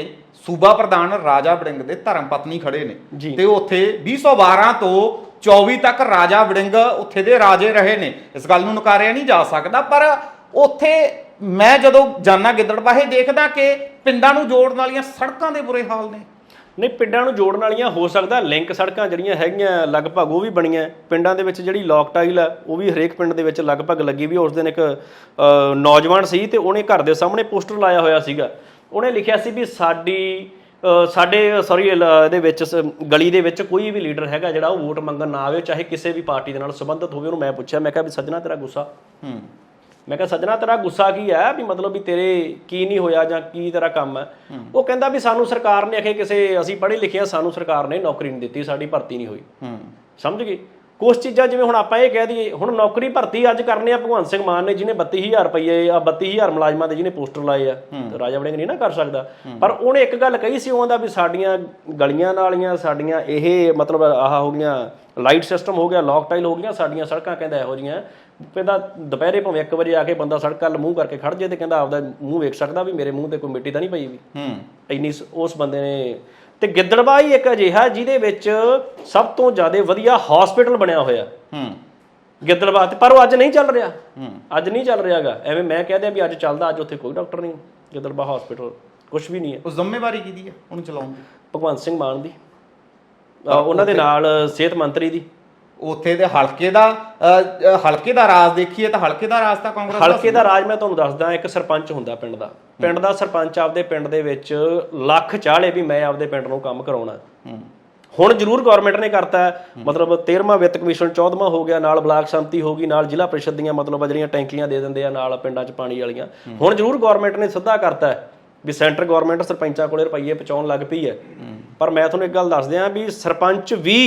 ਸੂਬਾ ਪ੍ਰਧਾਨ ਰਾਜਾ ਵੜਿੰਗ ਦੇ ਧਰਮ ਪਤਨੀ ਖੜੇ ਨੇ। ਤੇ ਉੱਥੇ 2012 ਤੋਂ 24 ਤੱਕ ਰਾਜਾ ਵੜਿੰਗ ਉੱਥੇ ਦੇ ਰਾਜੇ ਰਹੇ ਨੇ। ਇਸ ਗੱਲ ਨੂੰ ਨਕਾਰਿਆ ਨਹੀਂ ਜਾ ਸਕਦਾ, ਪਰ ਉੱਥੇ ਮੈਂ ਜਦੋਂ ਜਾਣਾ ਗਿੱਦੜਵਾਹੇ ਦੇਖਦਾ ਕਿ ਪਿੰਡਾਂ ਨੂੰ ਜੋੜਨ ਵਾਲੀਆਂ ਸੜਕਾਂ ਦੇ ਬੁਰੇ ਹਾਲ ਨੇ। ਨਹੀਂ, ਪਿੰਡਾਂ ਨੂੰ ਜੋੜਨ ਵਾਲੀਆਂ ਹੋ ਸਕਦਾ, ਲਿੰਕ ਸੜਕਾਂ ਜਿਹੜੀਆਂ ਹੈਗੀਆਂ ਲਗਭਗ ਉਹ ਵੀ ਬਣੀਆਂ। ਪਿੰਡਾਂ ਦੇ ਵਿੱਚ ਜਿਹੜੀ ਲੌਕ ਟਾਈਲ ਆ, ਉਹ ਵੀ ਹਰੇਕ ਪਿੰਡ ਦੇ ਵਿੱਚ ਲਗਭਗ ਲੱਗੀ ਵੀ। ਉਸ ਦਿਨ ਇੱਕ ਨੌਜਵਾਨ ਸੀ ਤੇ ਉਹਨੇ ਘਰ ਦੇ ਸਾਹਮਣੇ ਪੋਸਟਰ ਲਾਇਆ ਹੋਇਆ ਸੀਗਾ। ਉਹਨੇ ਲਿਖਿਆ ਸੀ ਵੀ ਸਾਡੀ ਸਾਡੇ ਸੌਰੀ ਇਹਦੇ ਵਿੱਚ ਗਲੀ ਦੇ ਵਿੱਚ ਕੋਈ ਵੀ ਲੀਡਰ ਹੈਗਾ ਜਿਹੜਾ ਉਹ ਵੋਟ ਮੰਗਣ ਨਾ ਆਵੇ ਚਾਹੇ ਕਿਸੇ ਵੀ ਪਾਰਟੀ ਦੇ ਨਾਲ ਸੰਬੰਧਿਤ ਹੋਵੇ ਉਹਨੂੰ ਮੈਂ ਪੁੱਛਿਆ ਮੈਂ ਕਿਹਾ ਵੀ ਸੱਜਣਾ ਤੇਰਾ ਗੁੱਸਾ? ਹੂੰ। ਮੈਂ ਕਿਹਾ ਸੱਜਣਾ ਤੇਰਾ ਗੁੱਸਾ ਕੀ ਹੈ? ਵੀ ਮਤਲਬ ਵੀ ਤੇਰੇ ਕੀ ਨਹੀਂ ਹੋਇਆ ਜਾਂ ਕੀ ਤੇਰਾ ਕੰਮ ਹੈ? ਉਹ ਕਹਿੰਦਾ ਵੀ ਸਾਨੂੰ ਸਰਕਾਰ ਨੇ ਆਖੇ ਕਿਸੇ ਅਸੀਂ ਪੜ੍ਹੇ ਲਿਖੇ ਆ ਸਾਨੂੰ ਸਰਕਾਰ ਨੇ ਨੌਕਰੀ ਨਹੀਂ ਦਿੱਤੀ ਸਾਡੀ ਭਰਤੀ ਨਹੀਂ ਹੋਈ। ਹੂੰ। ਸਮਝ ਗਏ? ਕੁਝ ਚੀਜ਼ਾਂ ਜਿਵੇਂ ਹੁਣ ਆਪਾਂ ਇਹ ਕਹਿ ਦਈਏ ਹੁਣ ਨੌਕਰੀ ਭਰਤੀ ਅੱਜ ਕਰਨੇ ਆ ਭਗਵੰਤ ਸਿੰਘ ਮਾਨ ਨੇ ਜਿਹਨੇ 32000 ਰੁਪਏ ਆ 32000 ਮੁਲਾਜ਼ਮਾਂ ਦੇ ਜਿਹਨੇ ਪੋਸਟਰ ਲਾਏ ਆ ਤੇ ਰਾਜਾ ਵੜਿੰਗ ਨਹੀਂ ਨਾ ਕਰ ਸਕਦਾ। ਪਰ ਉਹਨੇ ਇੱਕ ਗੱਲ ਕਹੀ ਸੀ ਉਹਦਾ ਵੀ ਸਾਡੀਆਂ ਗਲੀਆਂ ਨਾਲੀਆਂ ਸਾਡੀਆਂ ਇਹ ਮਤਲਬ ਆਹ ਹੋ ਗਈਆਂ ਲਾਈਟ ਸਿਸਟਮ ਹੋ ਗਿਆ ਲੌਕ ਟਾਈਲ ਹੋ ਗਈਆਂ ਸਾਡੀਆਂ ਸੜਕਾਂ ਕਹਿੰਦਾ ਇਹੋ ਜੀਆਂ ਕਹਿੰਦਾ ਦੁਪਹਿਰੇ ਭਾਵੇਂ 1 ਵਜੇ ਆ ਕੇ ਬੰਦਾ ਸੜਕ ਵੱਲ ਮੂੰਹ ਕਰਕੇ ਖੜ ਜੇ ਤੇ ਕਹਿੰਦਾ ਆਪਦਾ ਮੂੰਹ ਵੇਖ ਸਕਦਾ ਵੀ ਮੇਰੇ ਮੂੰਹ ਤੇ ਕੋਈ ਮਿੱਟੀ ਤਾਂ ਨਹੀਂ ਪਈ ਵੀ। ਹੂੰ। ਇੰਨੀ ਉਸ ਬੰਦੇ ਨੇ ਤੇ ਗਿੱਦੜਬਾਈ ਇੱਕ ਅਜਿਹਾ ਜਿਹਦੇ ਵਿੱਚ ਸਭ ਤੋਂ ਜ਼ਿਆਦਾ ਵਧੀਆ ਹਸਪੀਟਲ ਬਣਿਆ ਹੋਇਆ। ਹੂੰ। ਗਿੱਦੜਬਾਹ ਤੇ ਪਰ ਉਹ ਅੱਜ ਨਹੀਂ ਚੱਲ ਰਿਹਾ। ਹੂੰ। ਅੱਜ ਨਹੀਂ ਚੱਲ ਰਿਹਾਗਾ। ਐਵੇਂ ਮੈਂ ਕਹਿ ਦਿਆਂ ਵੀ ਅੱਜ ਚੱਲਦਾ ਅੱਜ ਉੱਥੇ ਕੋਈ ਡਾਕਟਰ ਨਹੀਂ ਗਿੱਦੜਬਾਹ ਹਸਪੀਟਲ ਕੁਝ ਵੀ ਨਹੀਂ ਹੈ। ਉਸ ਜ਼ਿੰਮੇਵਾਰੀ ਕਿਹਦੀ ਹੈ? ਉਹਨੂੰ ਚਲਾਉਣ ਦੀ। ਭਗਵੰਤ ਸਿੰਘ ਮਾਨ ਦੀ। ਉਹਨਾਂ ਦੇ ਨਾਲ ਸਿਹਤ ਮੰਤਰੀ ਦੀ। ਉੱਥੇ ਦੇ ਹਲਕੇ ਦਾ ਹਲਕੇ ਦਾ ਰਾਜ ਦੇਖੀਏ ਤਾਂ ਹਲਕੇ ਦਾ ਰਾਜ ਤਾਂ ਕਾਂਗਰਸ ਦਾ ਹਲਕੇ ਦਾ ਰਾਜ ਮੈਂ ਤੁਹਾਨੂੰ ਦੱਸਦਾ ਇੱਕ ਸਰਪੰਚ ਹੁੰਦਾ ਪਿੰਡ ਦਾ। ਪਿੰਡ ਦਾ ਸਰਪੰਚ ਆਪਦੇ ਪਿੰਡ ਦੇ ਵਿੱਚ ਲੱਖ ਚਾਹਲੇ ਵੀ ਮੈਂ ਆਪਦੇ ਪਿੰਡ ਨੂੰ ਕੰਮ ਕਰਾਉਣਾ। ਹੁਣ ਜ਼ਰੂਰ ਗਵਰਨਮੈਂਟ ਨੇ ਕਰਤਾ। ਮਤਲਬ 13ਵਾਂ ਵਿੱਤ ਕਮਿਸ਼ਨ 14ਵਾਂ ਹੋ ਗਿਆ ਨਾਲ ਬਲਾਕ ਸੰਮਤੀ ਹੋ ਗਈ ਨਾਲ ਜ਼ਿਲ੍ਹਾ ਪ੍ਰੀਸ਼ਦ ਦੀਆਂ ਮਤਲਬ ਜਿਹੜੀਆਂ ਟੈਂਕੀਆਂ ਦੇ ਦਿੰਦੇ ਆ ਨਾਲ ਪਿੰਡਾਂ 'ਚ ਪਾਣੀ ਵਾਲੀਆਂ। ਹੁਣ ਜ਼ਰੂਰ ਗਵਰਨਮੈਂਟ ਨੇ ਸਿੱਧਾ ਕਰਤਾ ਵੀ ਸੈਂਟਰ ਗਵਰਨਮੈਂਟ ਸਰਪੰਚਾਂ ਕੋਲੇ ਰੁਪਈਏ ਪਹੁੰਚਾਉਣ ਲੱਗ ਪਈ ਹੈ। ਪਰ ਮੈਂ ਤੁਹਾਨੂੰ ਇੱਕ ਗੱਲ ਦੱਸ ਦਿਆਂ ਵੀ ਸਰਪੰਚ ਵੀ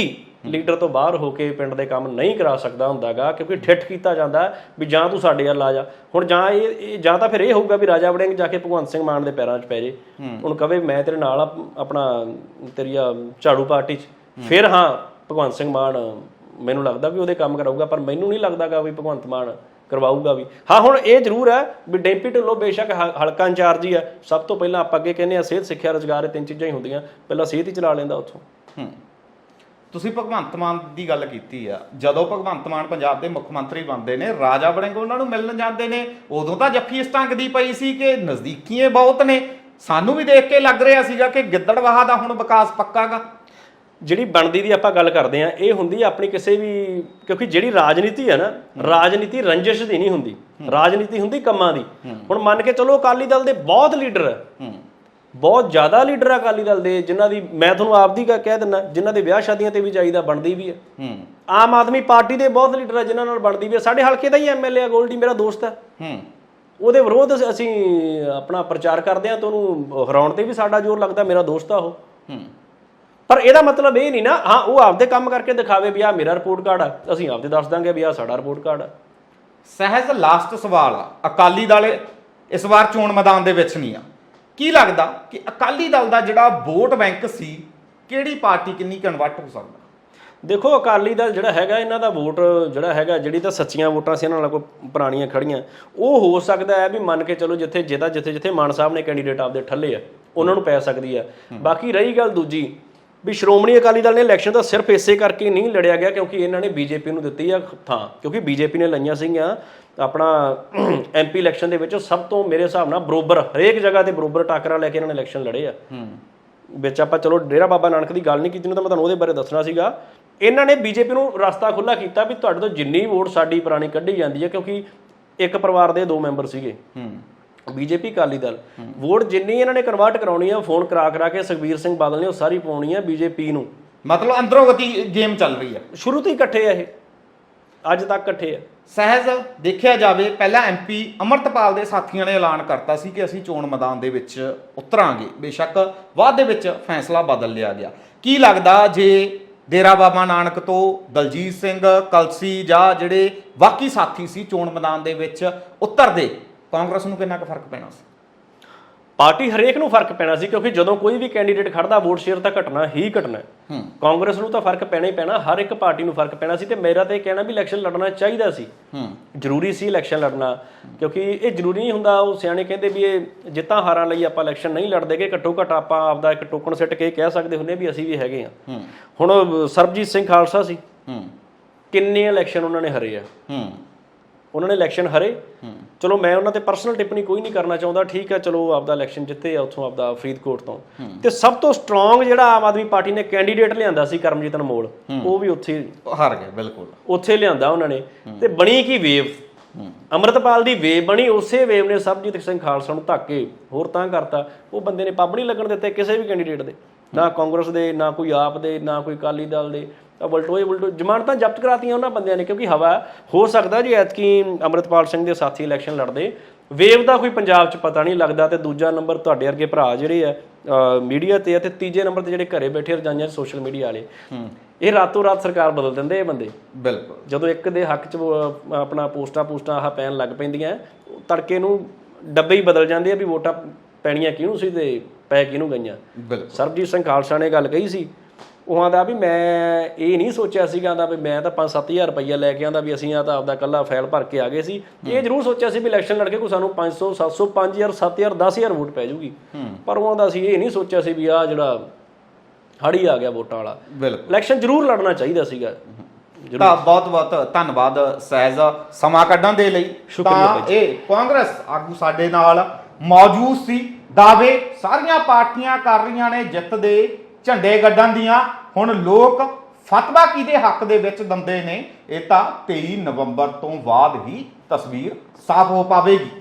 ਲੀਡਰ ਤੋਂ ਬਾਹਰ ਹੋ ਕੇ ਪਿੰਡ ਦੇ ਕੰਮ ਨਹੀਂ ਕਰਾ ਸਕਦਾ ਹੁੰਦਾਗਾ ਕਿਉਂਕਿ ਠਿੱਠ ਕੀਤਾ ਜਾਂਦਾ ਵੀ ਜਾਂ ਤੂੰ ਸਾਡੇ ਵੱਲ ਆ ਜਾ। ਹੁਣ ਜਾਂ ਇਹ ਜਾਂ ਤਾਂ ਫਿਰ ਇਹ ਹੋਊਗਾ ਵੀ ਰਾਜਾ ਵੜਿੰਗ ਜਾ ਕੇ ਭਗਵੰਤ ਸਿੰਘ ਮਾਨ ਦੇ ਪੈਰਾਂ 'ਚ ਪੈ ਜੇ। ਉਹਨੂੰ ਕਵੇ ਮੈਂ ਤੇਰੇ ਨਾਲ ਆਪਣਾ ਤੇਰੀ ਆ ਝਾੜੂ ਪਾਰਟੀ 'ਚ। ਫਿਰ ਹਾਂ ਭਗਵੰਤ ਸਿੰਘ ਮਾਨ ਮੈਨੂੰ ਲੱਗਦਾ ਵੀ ਉਹਦੇ ਕੰਮ ਕਰਾਊਗਾ ਪਰ ਮੈਨੂੰ ਨਹੀਂ ਲੱਗਦਾਗਾ ਵੀ ਭਗਵੰਤ ਮਾਨ ਕਰਵਾਊਗਾ ਵੀ। ਹਾਂ ਹੁਣ ਇਹ ਜ਼ਰੂਰ ਹੈ ਵੀ ਡੈਂਪੀ ਢਿੱਲੋਂ ਬੇਸ਼ੱਕ ਹਲਕਾ ਇੰਚਾਰਜ ਹੀ ਹੈ। ਸਭ ਤੋਂ ਪਹਿਲਾਂ ਆਪਾਂ ਅੱਗੇ ਕਹਿੰਦੇ ਆ ਸਿਹਤ ਸਿੱਖਿਆ ਰੋਜ਼ਗਾਰ ਇਹ ਤਿੰਨ ਚੀਜ਼ਾਂ ਹੀ ਹੁੰਦੀਆਂ। ਪਹਿਲਾਂ ਸਿਹਤ ਹੀ ਚਲਾ ਲੈਂਦਾ ਉੱਥੋਂ। ਹੂੰ। ਤੁਸੀਂ ਭਗਵੰਤ ਮਾਨ ਦੀ ਗੱਲ ਕੀਤੀ ਆ ਜਦੋਂ ਭਗਵੰਤ ਮਾਨ ਪੰਜਾਬ ਦੇ ਮੁੱਖ ਮੰਤਰੀ ਬਣਦੇ ਨੇ ਰਾਜਾ ਵੜਿੰਗ ਉਹਨਾਂ ਨੂੰ ਮਿਲਣ ਜਾਂਦੇ ਨੇ ਉਦੋਂ ਤਾਂ ਜੱਫੀ ਇਸ ਢੰਗ ਦੀ ਪਈ ਸੀ ਕਿ ਨਜ਼ਦੀਕੀਏ ਬਹੁਤ ਨੇ। ਸਾਨੂੰ ਵੀ ਦੇਖ ਕੇ ਲੱਗ ਰਿਹਾ ਸੀਗਾ ਕਿ ਗਿੱਦੜਵਾਹਾ ਦਾ ਹੁਣ ਵਿਕਾਸ ਪੱਕਾਗਾ ਜਿਹੜੀ ਬਣਦੀ ਦੀ ਆਪਾਂ ਗੱਲ ਕਰਦੇ ਆ ਇਹ ਹੁੰਦੀ ਆਪਣੀ ਕਿਸੇ ਵੀ ਕਿਉਂਕਿ ਜਿਹੜੀ ਰਾਜਨੀਤੀ ਹੈ ਨਾ ਰਾਜਨੀਤੀ ਰੰਜਿਸ਼ ਦੀ ਨਹੀਂ ਹੁੰਦੀ। ਰਾਜਨੀਤੀ ਹੁੰਦੀ ਕੰਮਾਂ ਦੀ। ਹੁਣ ਮੰਨ ਕੇ ਚਲੋ ਅਕਾਲੀ ਦਲ ਦੇ ਬਹੁਤ ਲੀਡਰ ਬਹੁਤ ਜ਼ਿਆਦਾ ਲੀਡਰ ਅਕਾਲੀ ਦਲ ਦੇ ਜਿਨ੍ਹਾਂ ਦੀ ਮੈਂ ਤੁਹਾਨੂੰ ਆਪਦੀ ਕ- ਕਹਿ ਦਿੰਦਾ ਜਿਨ੍ਹਾਂ ਦੇ ਵਿਆਹ ਸ਼ਾਦੀਆਂ ਤੇ ਵੀ ਜਾਈਦਾ ਬਣਦੀ ਵੀ ਹੈ ਹੂੰ। ਆਮ ਆਦਮੀ ਪਾਰਟੀ ਦੇ ਬਹੁਤ ਲੀਡਰ ਆ ਜਿਨ੍ਹਾਂ ਨਾਲ ਬਣਦੀ ਵੀ ਹੈ ਸਾਡੇ ਹਲਕੇ ਦਾ ਹੀ ਐਮਐਲਏ ਆ ਗੋਲਡੀ ਮੇਰਾ ਦੋਸਤ ਹੈ ਹੂੰ। ਉਹਦੇ ਵਿਰੋਧ ਅਸ- ਅਸੀਂ ਆਪਣਾ ਪ੍ਰਚਾਰ ਕਰਦੇ ਆ ਤੇ ਉਹਨੂੰ ਹਰਾਉਣ ਤੇ ਵੀ ਸਾਡਾ ਜ਼ੋਰ ਲੱਗਦਾ ਮੇਰਾ ਦੋਸਤ ਆ ਉਹ। ਹੂੰ। ਪਰ ਇਹਦਾ ਮਤਲਬ ਇਹ ਨਹੀਂ ਨਾ ਹਾਂ ਉਹ ਆਪਦੇ ਕੰਮ ਕਰਕੇ ਦਿਖਾਵੇ ਵੀ ਆ ਮੇਰਾ ਰਿਪੋਰਟ ਕਾਰਡ ਆ। ਅਸੀਂ ਆਪਦੇ ਦੱਸ ਦਾਂਗੇ ਵੀ ਆ ਸਾਡਾ ਰਿਪੋਰਟ ਕਾਰਡ ਆ। ਸਹਿਜ ਲਾਸਟ ਸਵਾਲ ਆ। ਅਕਾਲੀ ਦਲ ਇਸ ਵਾਰ ਚੋਣ ਮੈਦਾਨ ਦੇ ਵਿੱਚ ਨਹੀਂ ਆ। ਕੀ ਲੱਗਦਾ ਕਿ ਅਕਾਲੀ ਦਲ ਦਾ ਜਿਹੜਾ ਵੋਟ ਬੈਂਕ ਸੀ ਕਿਹੜੀ ਪਾਰਟੀ ਕਿੰਨੀ ਕਨਵਰਟ ਹੋ ਸਕਦਾ? ਦੇਖੋ ਅਕਾਲੀ ਦਲ ਜਿਹੜਾ ਹੈਗਾ ਇਹਨਾਂ ਦਾ ਵੋਟ ਜਿਹੜਾ ਹੈਗਾ ਜਿਹੜੀ ਤਾਂ ਸੱਚੀਆਂ ਵੋਟਾਂ ਸੀ ਇਹਨਾਂ ਨਾਲ ਕੋਈ ਪੁਰਾਣੀਆਂ ਖੜੀਆਂ ਉਹ ਹੋ ਸਕਦਾ ਹੈ ਵੀ ਮੰਨ ਕੇ ਚਲੋ ਜਿੱਥੇ ਜਿਹਦਾ ਜਿੱਥੇ ਜਿੱਥੇ ਮਾਨ ਸਾਹਿਬ ਨੇ ਕੈਂਡੀਡੇਟ ਆਪਦੇ ਠੱਲੇ ਆ ਉਹਨਾਂ ਨੂੰ ਪੈ ਸਕਦੀ ਆ। ਬਾਕੀ ਰਹੀ ਗੱਲ ਦੂਜੀ ਵੀ ਸ਼੍ਰੋਮਣੀ ਅਕਾਲੀ ਦਲ ਨੇ ਇਲੈਕਸ਼ਨ ਤਾਂ ਸਿਰਫ ਇਸੇ ਕਰਕੇ ਨਹੀਂ ਲੜਿਆ ਗਿਆ ਕਿਉਂਕਿ ਇਹਨਾਂ ਨੇ ਬੀਜੇਪੀ ਨੂੰ ਦਿੱਤੀ ਆ ਥਾਂ ਕਿਉਂਕਿ ਬੀਜੇਪੀ ਨੇ ਲਈਆਂ ਸੀਗੀਆਂ। ਆਪਣਾ ਐਮਪੀ ਇਲੈਕਸ਼ਨ ਦੇ ਵਿੱਚ ਸਭ ਤੋਂ ਮੇਰੇ ਹਿਸਾਬ ਨਾਲ ਬਰੋਬਰ ਹਰੇਕ ਜਗ੍ਹਾ ਤੇ ਬਰੋਬਰ ਟਾਕਰਾ ਲੈ ਕੇ ਇਹਨਾਂ ਨੇ ਇਲੈਕਸ਼ਨ ਲੜੇ ਆ। ਹੂੰ। ਵਿੱਚ ਆਪਾਂ ਚਲੋ ਡੇਰਾ ਬਾਬਾ ਨਾਨਕ ਦੀ ਗੱਲ ਨਹੀਂ ਕੀਤੀ ਨਾ ਤਾਂ ਮੈਂ ਤੁਹਾਨੂੰ ਉਹਦੇ ਬਾਰੇ ਦੱਸਣਾ ਸੀਗਾ। ਇਹਨਾਂ ਨੇ ਬੀਜੇਪੀ ਨੂੰ ਰਸਤਾ ਖੁੱਲਾ ਕੀਤਾ ਵੀ ਤੁਹਾਡੇ ਤੋਂ ਜਿੰਨੀ ਵੋਟ ਸਾਡੀ ਪੁਰਾਣੀ ਕੱਢੀ ਜਾਂਦੀ ਹੈ ਕਿਉਂਕਿ ਇੱਕ ਪਰਿਵਾਰ ਦੇ ਦੋ ਮੈਂਬਰ ਸੀਗੇ। ਹੂੰ। ਬੀਜੇਪੀ ਅਕਾਲੀ ਦਲ। ਵੋਟ ਜਿੰਨੀ ਇਹਨਾਂ ਨੇ ਕਨਵਰਟ ਕਰਾਉਣੀ ਆ ਫੋਨ ਕਰਾ ਕਰਾ ਕੇ ਸੁਖਬੀਰ ਸਿੰਘ ਬਾਦਲ ਨੇ ਉਹ ਸਾਰੀ ਪਾਉਣੀ ਆ ਬੀਜੇਪੀ ਨੂੰ। ਮਤਲਬ ਅੰਦਰੋਂ ਗਤੀ ਗੇਮ ਚੱਲ ਰਹੀ ਹੈ ਸ਼ੁਰੂ ਤੋਂ ਹੀ ਇਕੱਠੇ ਆ ਇਹ। ਅੱਜ ਤੱਕ ਇਕੱਠੇ ਆ। ਸਹਿਜ ਦੇਖਿਆ ਜਾਵੇ, ਪਹਿਲਾਂ ਐਮਪੀ ਅਮਰਤਪਾਲ ਦੇ ਸਾਥੀਆਂ ਨੇ ਐਲਾਨ ਕਰਤਾ ਸੀ ਕਿ ਅਸੀਂ ਚੋਣ ਮੈਦਾਨ ਦੇ ਵਿੱਚ ਉਤਰਾਂਗੇ। ਬੇਸ਼ੱਕ ਬਾਅਦ ਦੇ ਵਿੱਚ ਫੈਸਲਾ ਬਦਲ ਲਿਆ ਗਿਆ। ਕੀ ਲੱਗਦਾ ਜੇ ਡੇਰਾ ਬਾਬਾ ਨਾਨਕ ਤੋਂ ਦਲਜੀਤ ਸਿੰਘ, ਕਲਸੀ ਜਾਂ ਜਿਹੜੇ ਬਾਕੀ ਸਾਥੀ ਸੀ ਚੋਣ ਮੈਦਾਨ ਦੇ ਵਿੱਚ ਉਤਰਦੇ, ਕਾਂਗਰਸ ਨੂੰ ਕਿੰਨਾ ਕੁ ਫ਼ਰਕ ਪੈਣਾ ਸੀ? ਪਾਰਟੀ ਹਰੇਕ ਨੂੰ ਫ਼ਰਕ ਪੈਣਾ ਸੀ ਕਿਉਂਕਿ ਜਦੋਂ ਕੋਈ ਵੀ ਕੈਂਡੀਡੇਟ ਖੜਦਾ ਵੋਟ ਸ਼ੇਅਰ ਤਾਂ ਘਟਣਾ ਹੀ ਘਟਣਾ ਕਾਂਗਰਸ ਨੂੰ ਤਾਂ ਫ਼ਰਕ ਪੈਣਾ ਹੀ ਪੈਣਾ ਹਰ ਇੱਕ ਪਾਰਟੀ ਨੂੰ ਫ਼ਰਕ ਪੈਣਾ ਸੀ ਤੇ ਮੇਰਾ ਤਾਂ ਇਹ ਕਹਿਣਾ ਵੀ ਇਲੈਕਸ਼ਨ ਲੜਨਾ ਚਾਹੀਦਾ ਸੀ। ਜ਼ਰੂਰੀ ਸੀ ਇਲੈਕਸ਼ਨ ਲੜਨਾ ਕਿਉਂਕਿ ਇਹ ਜ਼ਰੂਰੀ ਨਹੀਂ ਹੁੰਦਾ ਉਹ ਸਿਆਣੇ ਕਹਿੰਦੇ ਵੀ ਇਹ ਜਿੱਤਾਂ ਹਾਰਾਂ ਲਈ ਆਪਾਂ ਇਲੈਕਸ਼ਨ ਨਹੀਂ ਲੜਦੇਗੇ ਘੱਟੋ ਘੱਟ ਆਪਾਂ ਆਪਦਾ ਇੱਕ ਟੋਕਨ ਸਿੱਟ ਕੇ ਕਹਿ ਸਕਦੇ ਹੁੰਦੇ ਵੀ ਅਸੀਂ ਵੀ ਹੈਗੇ ਆ ਹੂੰ। ਹੁਣ ਸਰਬਜੀਤ ਸਿੰਘ ਖਾਲਸਾ ਸੀ। ਕਿੰਨੇ ਇਲੈਕਸ਼ਨ ਉਹਨਾਂ ਨੇ ਹਰੇ ਆ। ਹੂੰ। ਉਹਨਾਂ ਨੇ ਇਲੈਕਸ਼ਨ ਹਰੇ। ਚਲੋ ਮੈਂ ਉਹਨਾਂ ਤੇ ਪਰਸਨਲ ਟਿੱਪਣੀ ਕੋਈ ਨਹੀਂ ਕਰਨਾ ਚਾਹੁੰਦਾ। ਠੀਕ ਹੈ ਚਲੋ ਆਪਦਾ ਇਲੈਕਸ਼ਨ ਜਿੱਤੇ ਆ ਉੱਥੋਂ ਆਪਦਾ ਫਰੀਦਕੋਟ ਤੋਂ। ਤੇ ਸਭ ਤੋਂ ਸਟਰੋਂਗ ਜਿਹੜਾ ਆਮ ਆਦਮੀ ਪਾਰਟੀ ਨੇ ਕੈਂਡੀਡੇਟ ਲਿਆਂਦਾ ਸੀ ਕਰਮਜੀਤ ਅਨਮੋਲ। ਉਹ ਵੀ ਉੱਥੇ ਹਾਰ ਗਏ ਬਿਲਕੁਲ। ਉੱਥੇ ਲਿਆਂਦਾ ਉਹਨਾਂ ਨੇ। ਤੇ ਬਣੀ ਕੀ ਵੇਵ ਅੰਮ੍ਰਿਤਪਾਲ ਦੀ ਵੇਵ ਬਣੀ ਉਸੇ ਵੇਵ ਨੇ ਸਰਬਜੀਤ ਸਿੰਘ ਖਾਲਸਾ ਨੂੰ ਧੱਕ ਹੋਰ ਤਾਂ ਕਰਤਾ। ਉਹ ਬੰਦੇ ਨੇ ਪੱਬ ਨਹੀਂ ਲੱਗਣ ਦਿੱਤੇ ਕਿਸੇ ਵੀ ਕੈਂਡੀਡੇਟ ਦੇ। ਨਾ ਕਾਂਗਰਸ ਦੇ ਨਾ ਕੋਈ ਆਪ ਦੇ ਨਾ ਕੋਈ ਅਕਾਲੀ ਦਲ ਦੇ। ਤਾਂ ਬਲਟੋਏ ਬਲਟੋ ਜ਼ਮਾਨਤਾਂ ਜ਼ਬਤ ਕਰਾਤੀਆਂ ਉਹਨਾਂ ਬੰਦਿਆਂ ਨੇ ਕਿਉਂਕਿ ਹਵਾ ਹੋ ਸਕਦਾ ਜੀ ਐਤਕੀ ਅੰਮ੍ਰਿਤਪਾਲ ਸਿੰਘ ਦੇ ਸਾਥੀ ਇਲੈਕਸ਼ਨ ਲੜਦੇ ਵੇਵ ਦਾ ਕੋਈ ਪੰਜਾਬ 'ਚ ਪਤਾ ਨਹੀਂ ਲੱਗਦਾ ਤੇ ਦੂਜਾ ਨੰਬਰ ਤੁਹਾਡੇ ਵਰਗੇ ਭਰਾ ਜਿਹੜੇ ਆ ਮੀਡੀਆ ਤੇ ਆ ਤੇ ਤੀਜੇ ਨੰਬਰ ਤੇ ਜਿਹੜੇ ਘਰੇ ਬੈਠੇ ਰਜਾਈਆਂ ਸੋਸ਼ਲ ਮੀਡੀਆ ਵਾਲੇ ਇਹ ਰਾਤੋਂ ਰਾਤ ਸਰਕਾਰ ਬਦਲ ਦਿੰਦੇ ਇਹ ਬੰਦੇ। ਬਿਲਕੁਲ। ਜਦੋਂ ਇੱਕ ਦੇ ਹੱਕ 'ਚ ਆਪਣਾ ਪੋਸਟਾਂ ਪੋਸਟਾਂ ਆਹ ਪੈਣ ਲੱਗ ਪੈਂਦੀਆਂ ਤੜਕੇ ਨੂੰ ਡੱਬੇ ਹੀ ਬਦਲ ਜਾਂਦੇ ਆ ਵੀ ਵੋਟਾਂ ਪੈਣੀਆਂ ਕਿਹਨੂੰ ਸੀ ਤੇ ਪੈ ਕਿਹਨੂੰ ਗਈਆਂ। ਸਰਬਜੀਤ ਸਿੰਘ ਖਾਲਸਾ ਨੇ ਗੱਲ ਕਹੀ ਸੀ ਉਹਾਂ ਦਾ ਵੀ ਮੈਂ ਇਹ ਨਹੀਂ ਸੋਚਿਆ ਸੀਗਾ ਦਾ ਵੀ ਮੈਂ ਤਾਂ 5-7000 ਰੁਪਈਆ ਲੈ ਕੇ ਆਂਦਾ ਵੀ ਅਸੀਂ ਆ ਤਾਂ ਆਪਦਾ ਕੱਲਾ ਫਾਈਲ ਭਰ ਕੇ ਆ ਗਏ ਸੀ। ਇਹ ਜ਼ਰੂਰ ਸੋਚਿਆ ਸੀ ਵੀ ਇਲੈਕਸ਼ਨ ਲੜ ਕੇ ਕੋਈ ਸਾਨੂੰ 500 700 5000 7000 10000 ਵੋਟ ਪੈ ਜੂਗੀ। ਪਰ ਉਹਾਂ ਦਾ ਸੀ ਇਹ ਨਹੀਂ ਸੋਚਿਆ ਸੀ ਵੀ ਆ ਜਿਹੜਾ ਹੜੀ ਆ ਗਿਆ ਵੋਟਾਂ ਵਾਲਾ। ਬਿਲਕੁਲ। ਇਲੈਕਸ਼ਨ ਜ਼ਰੂਰ ਲੜਨਾ ਚਾਹੀਦਾ ਸੀਗਾ। ਤਾਂ ਬਹੁਤ ਬਹੁਤ ਧੰਨਵਾਦ ਸਹਿਜ ਸਮਾਂ ਕੱਢਣ ਦੇ ਲਈ। ਤਾਂ ਇਹ ਕਾਂਗਰਸ ਆਗੂ ਸਾਡੇ ਨਾਲ ਮੌਜੂਦ ਸੀ। ਦਾਅਵੇ ਸਾਰੀਆਂ ਪਾਰਟੀਆਂ ਕਰ ਰਹੀਆਂ ਨੇ ਜਿੱਤ ਦੇ ਝੰਡੇ ਗੱਡਣ ਦੀਆਂ। ਹੁਣ ਲੋਕ ਫਤਵਾ ਕਿਹਦੇ ਹੱਕ ਦੇ ਵਿੱਚ ਦਿੰਦੇ ਨੇ? ਇਹ ਤਾਂ 23 ਨਵੰਬਰ ਤੋਂ ਬਾਅਦ ਹੀ ਤਸਵੀਰ ਸਾਫ਼ ਹੋ ਪਾਵੇਗੀ।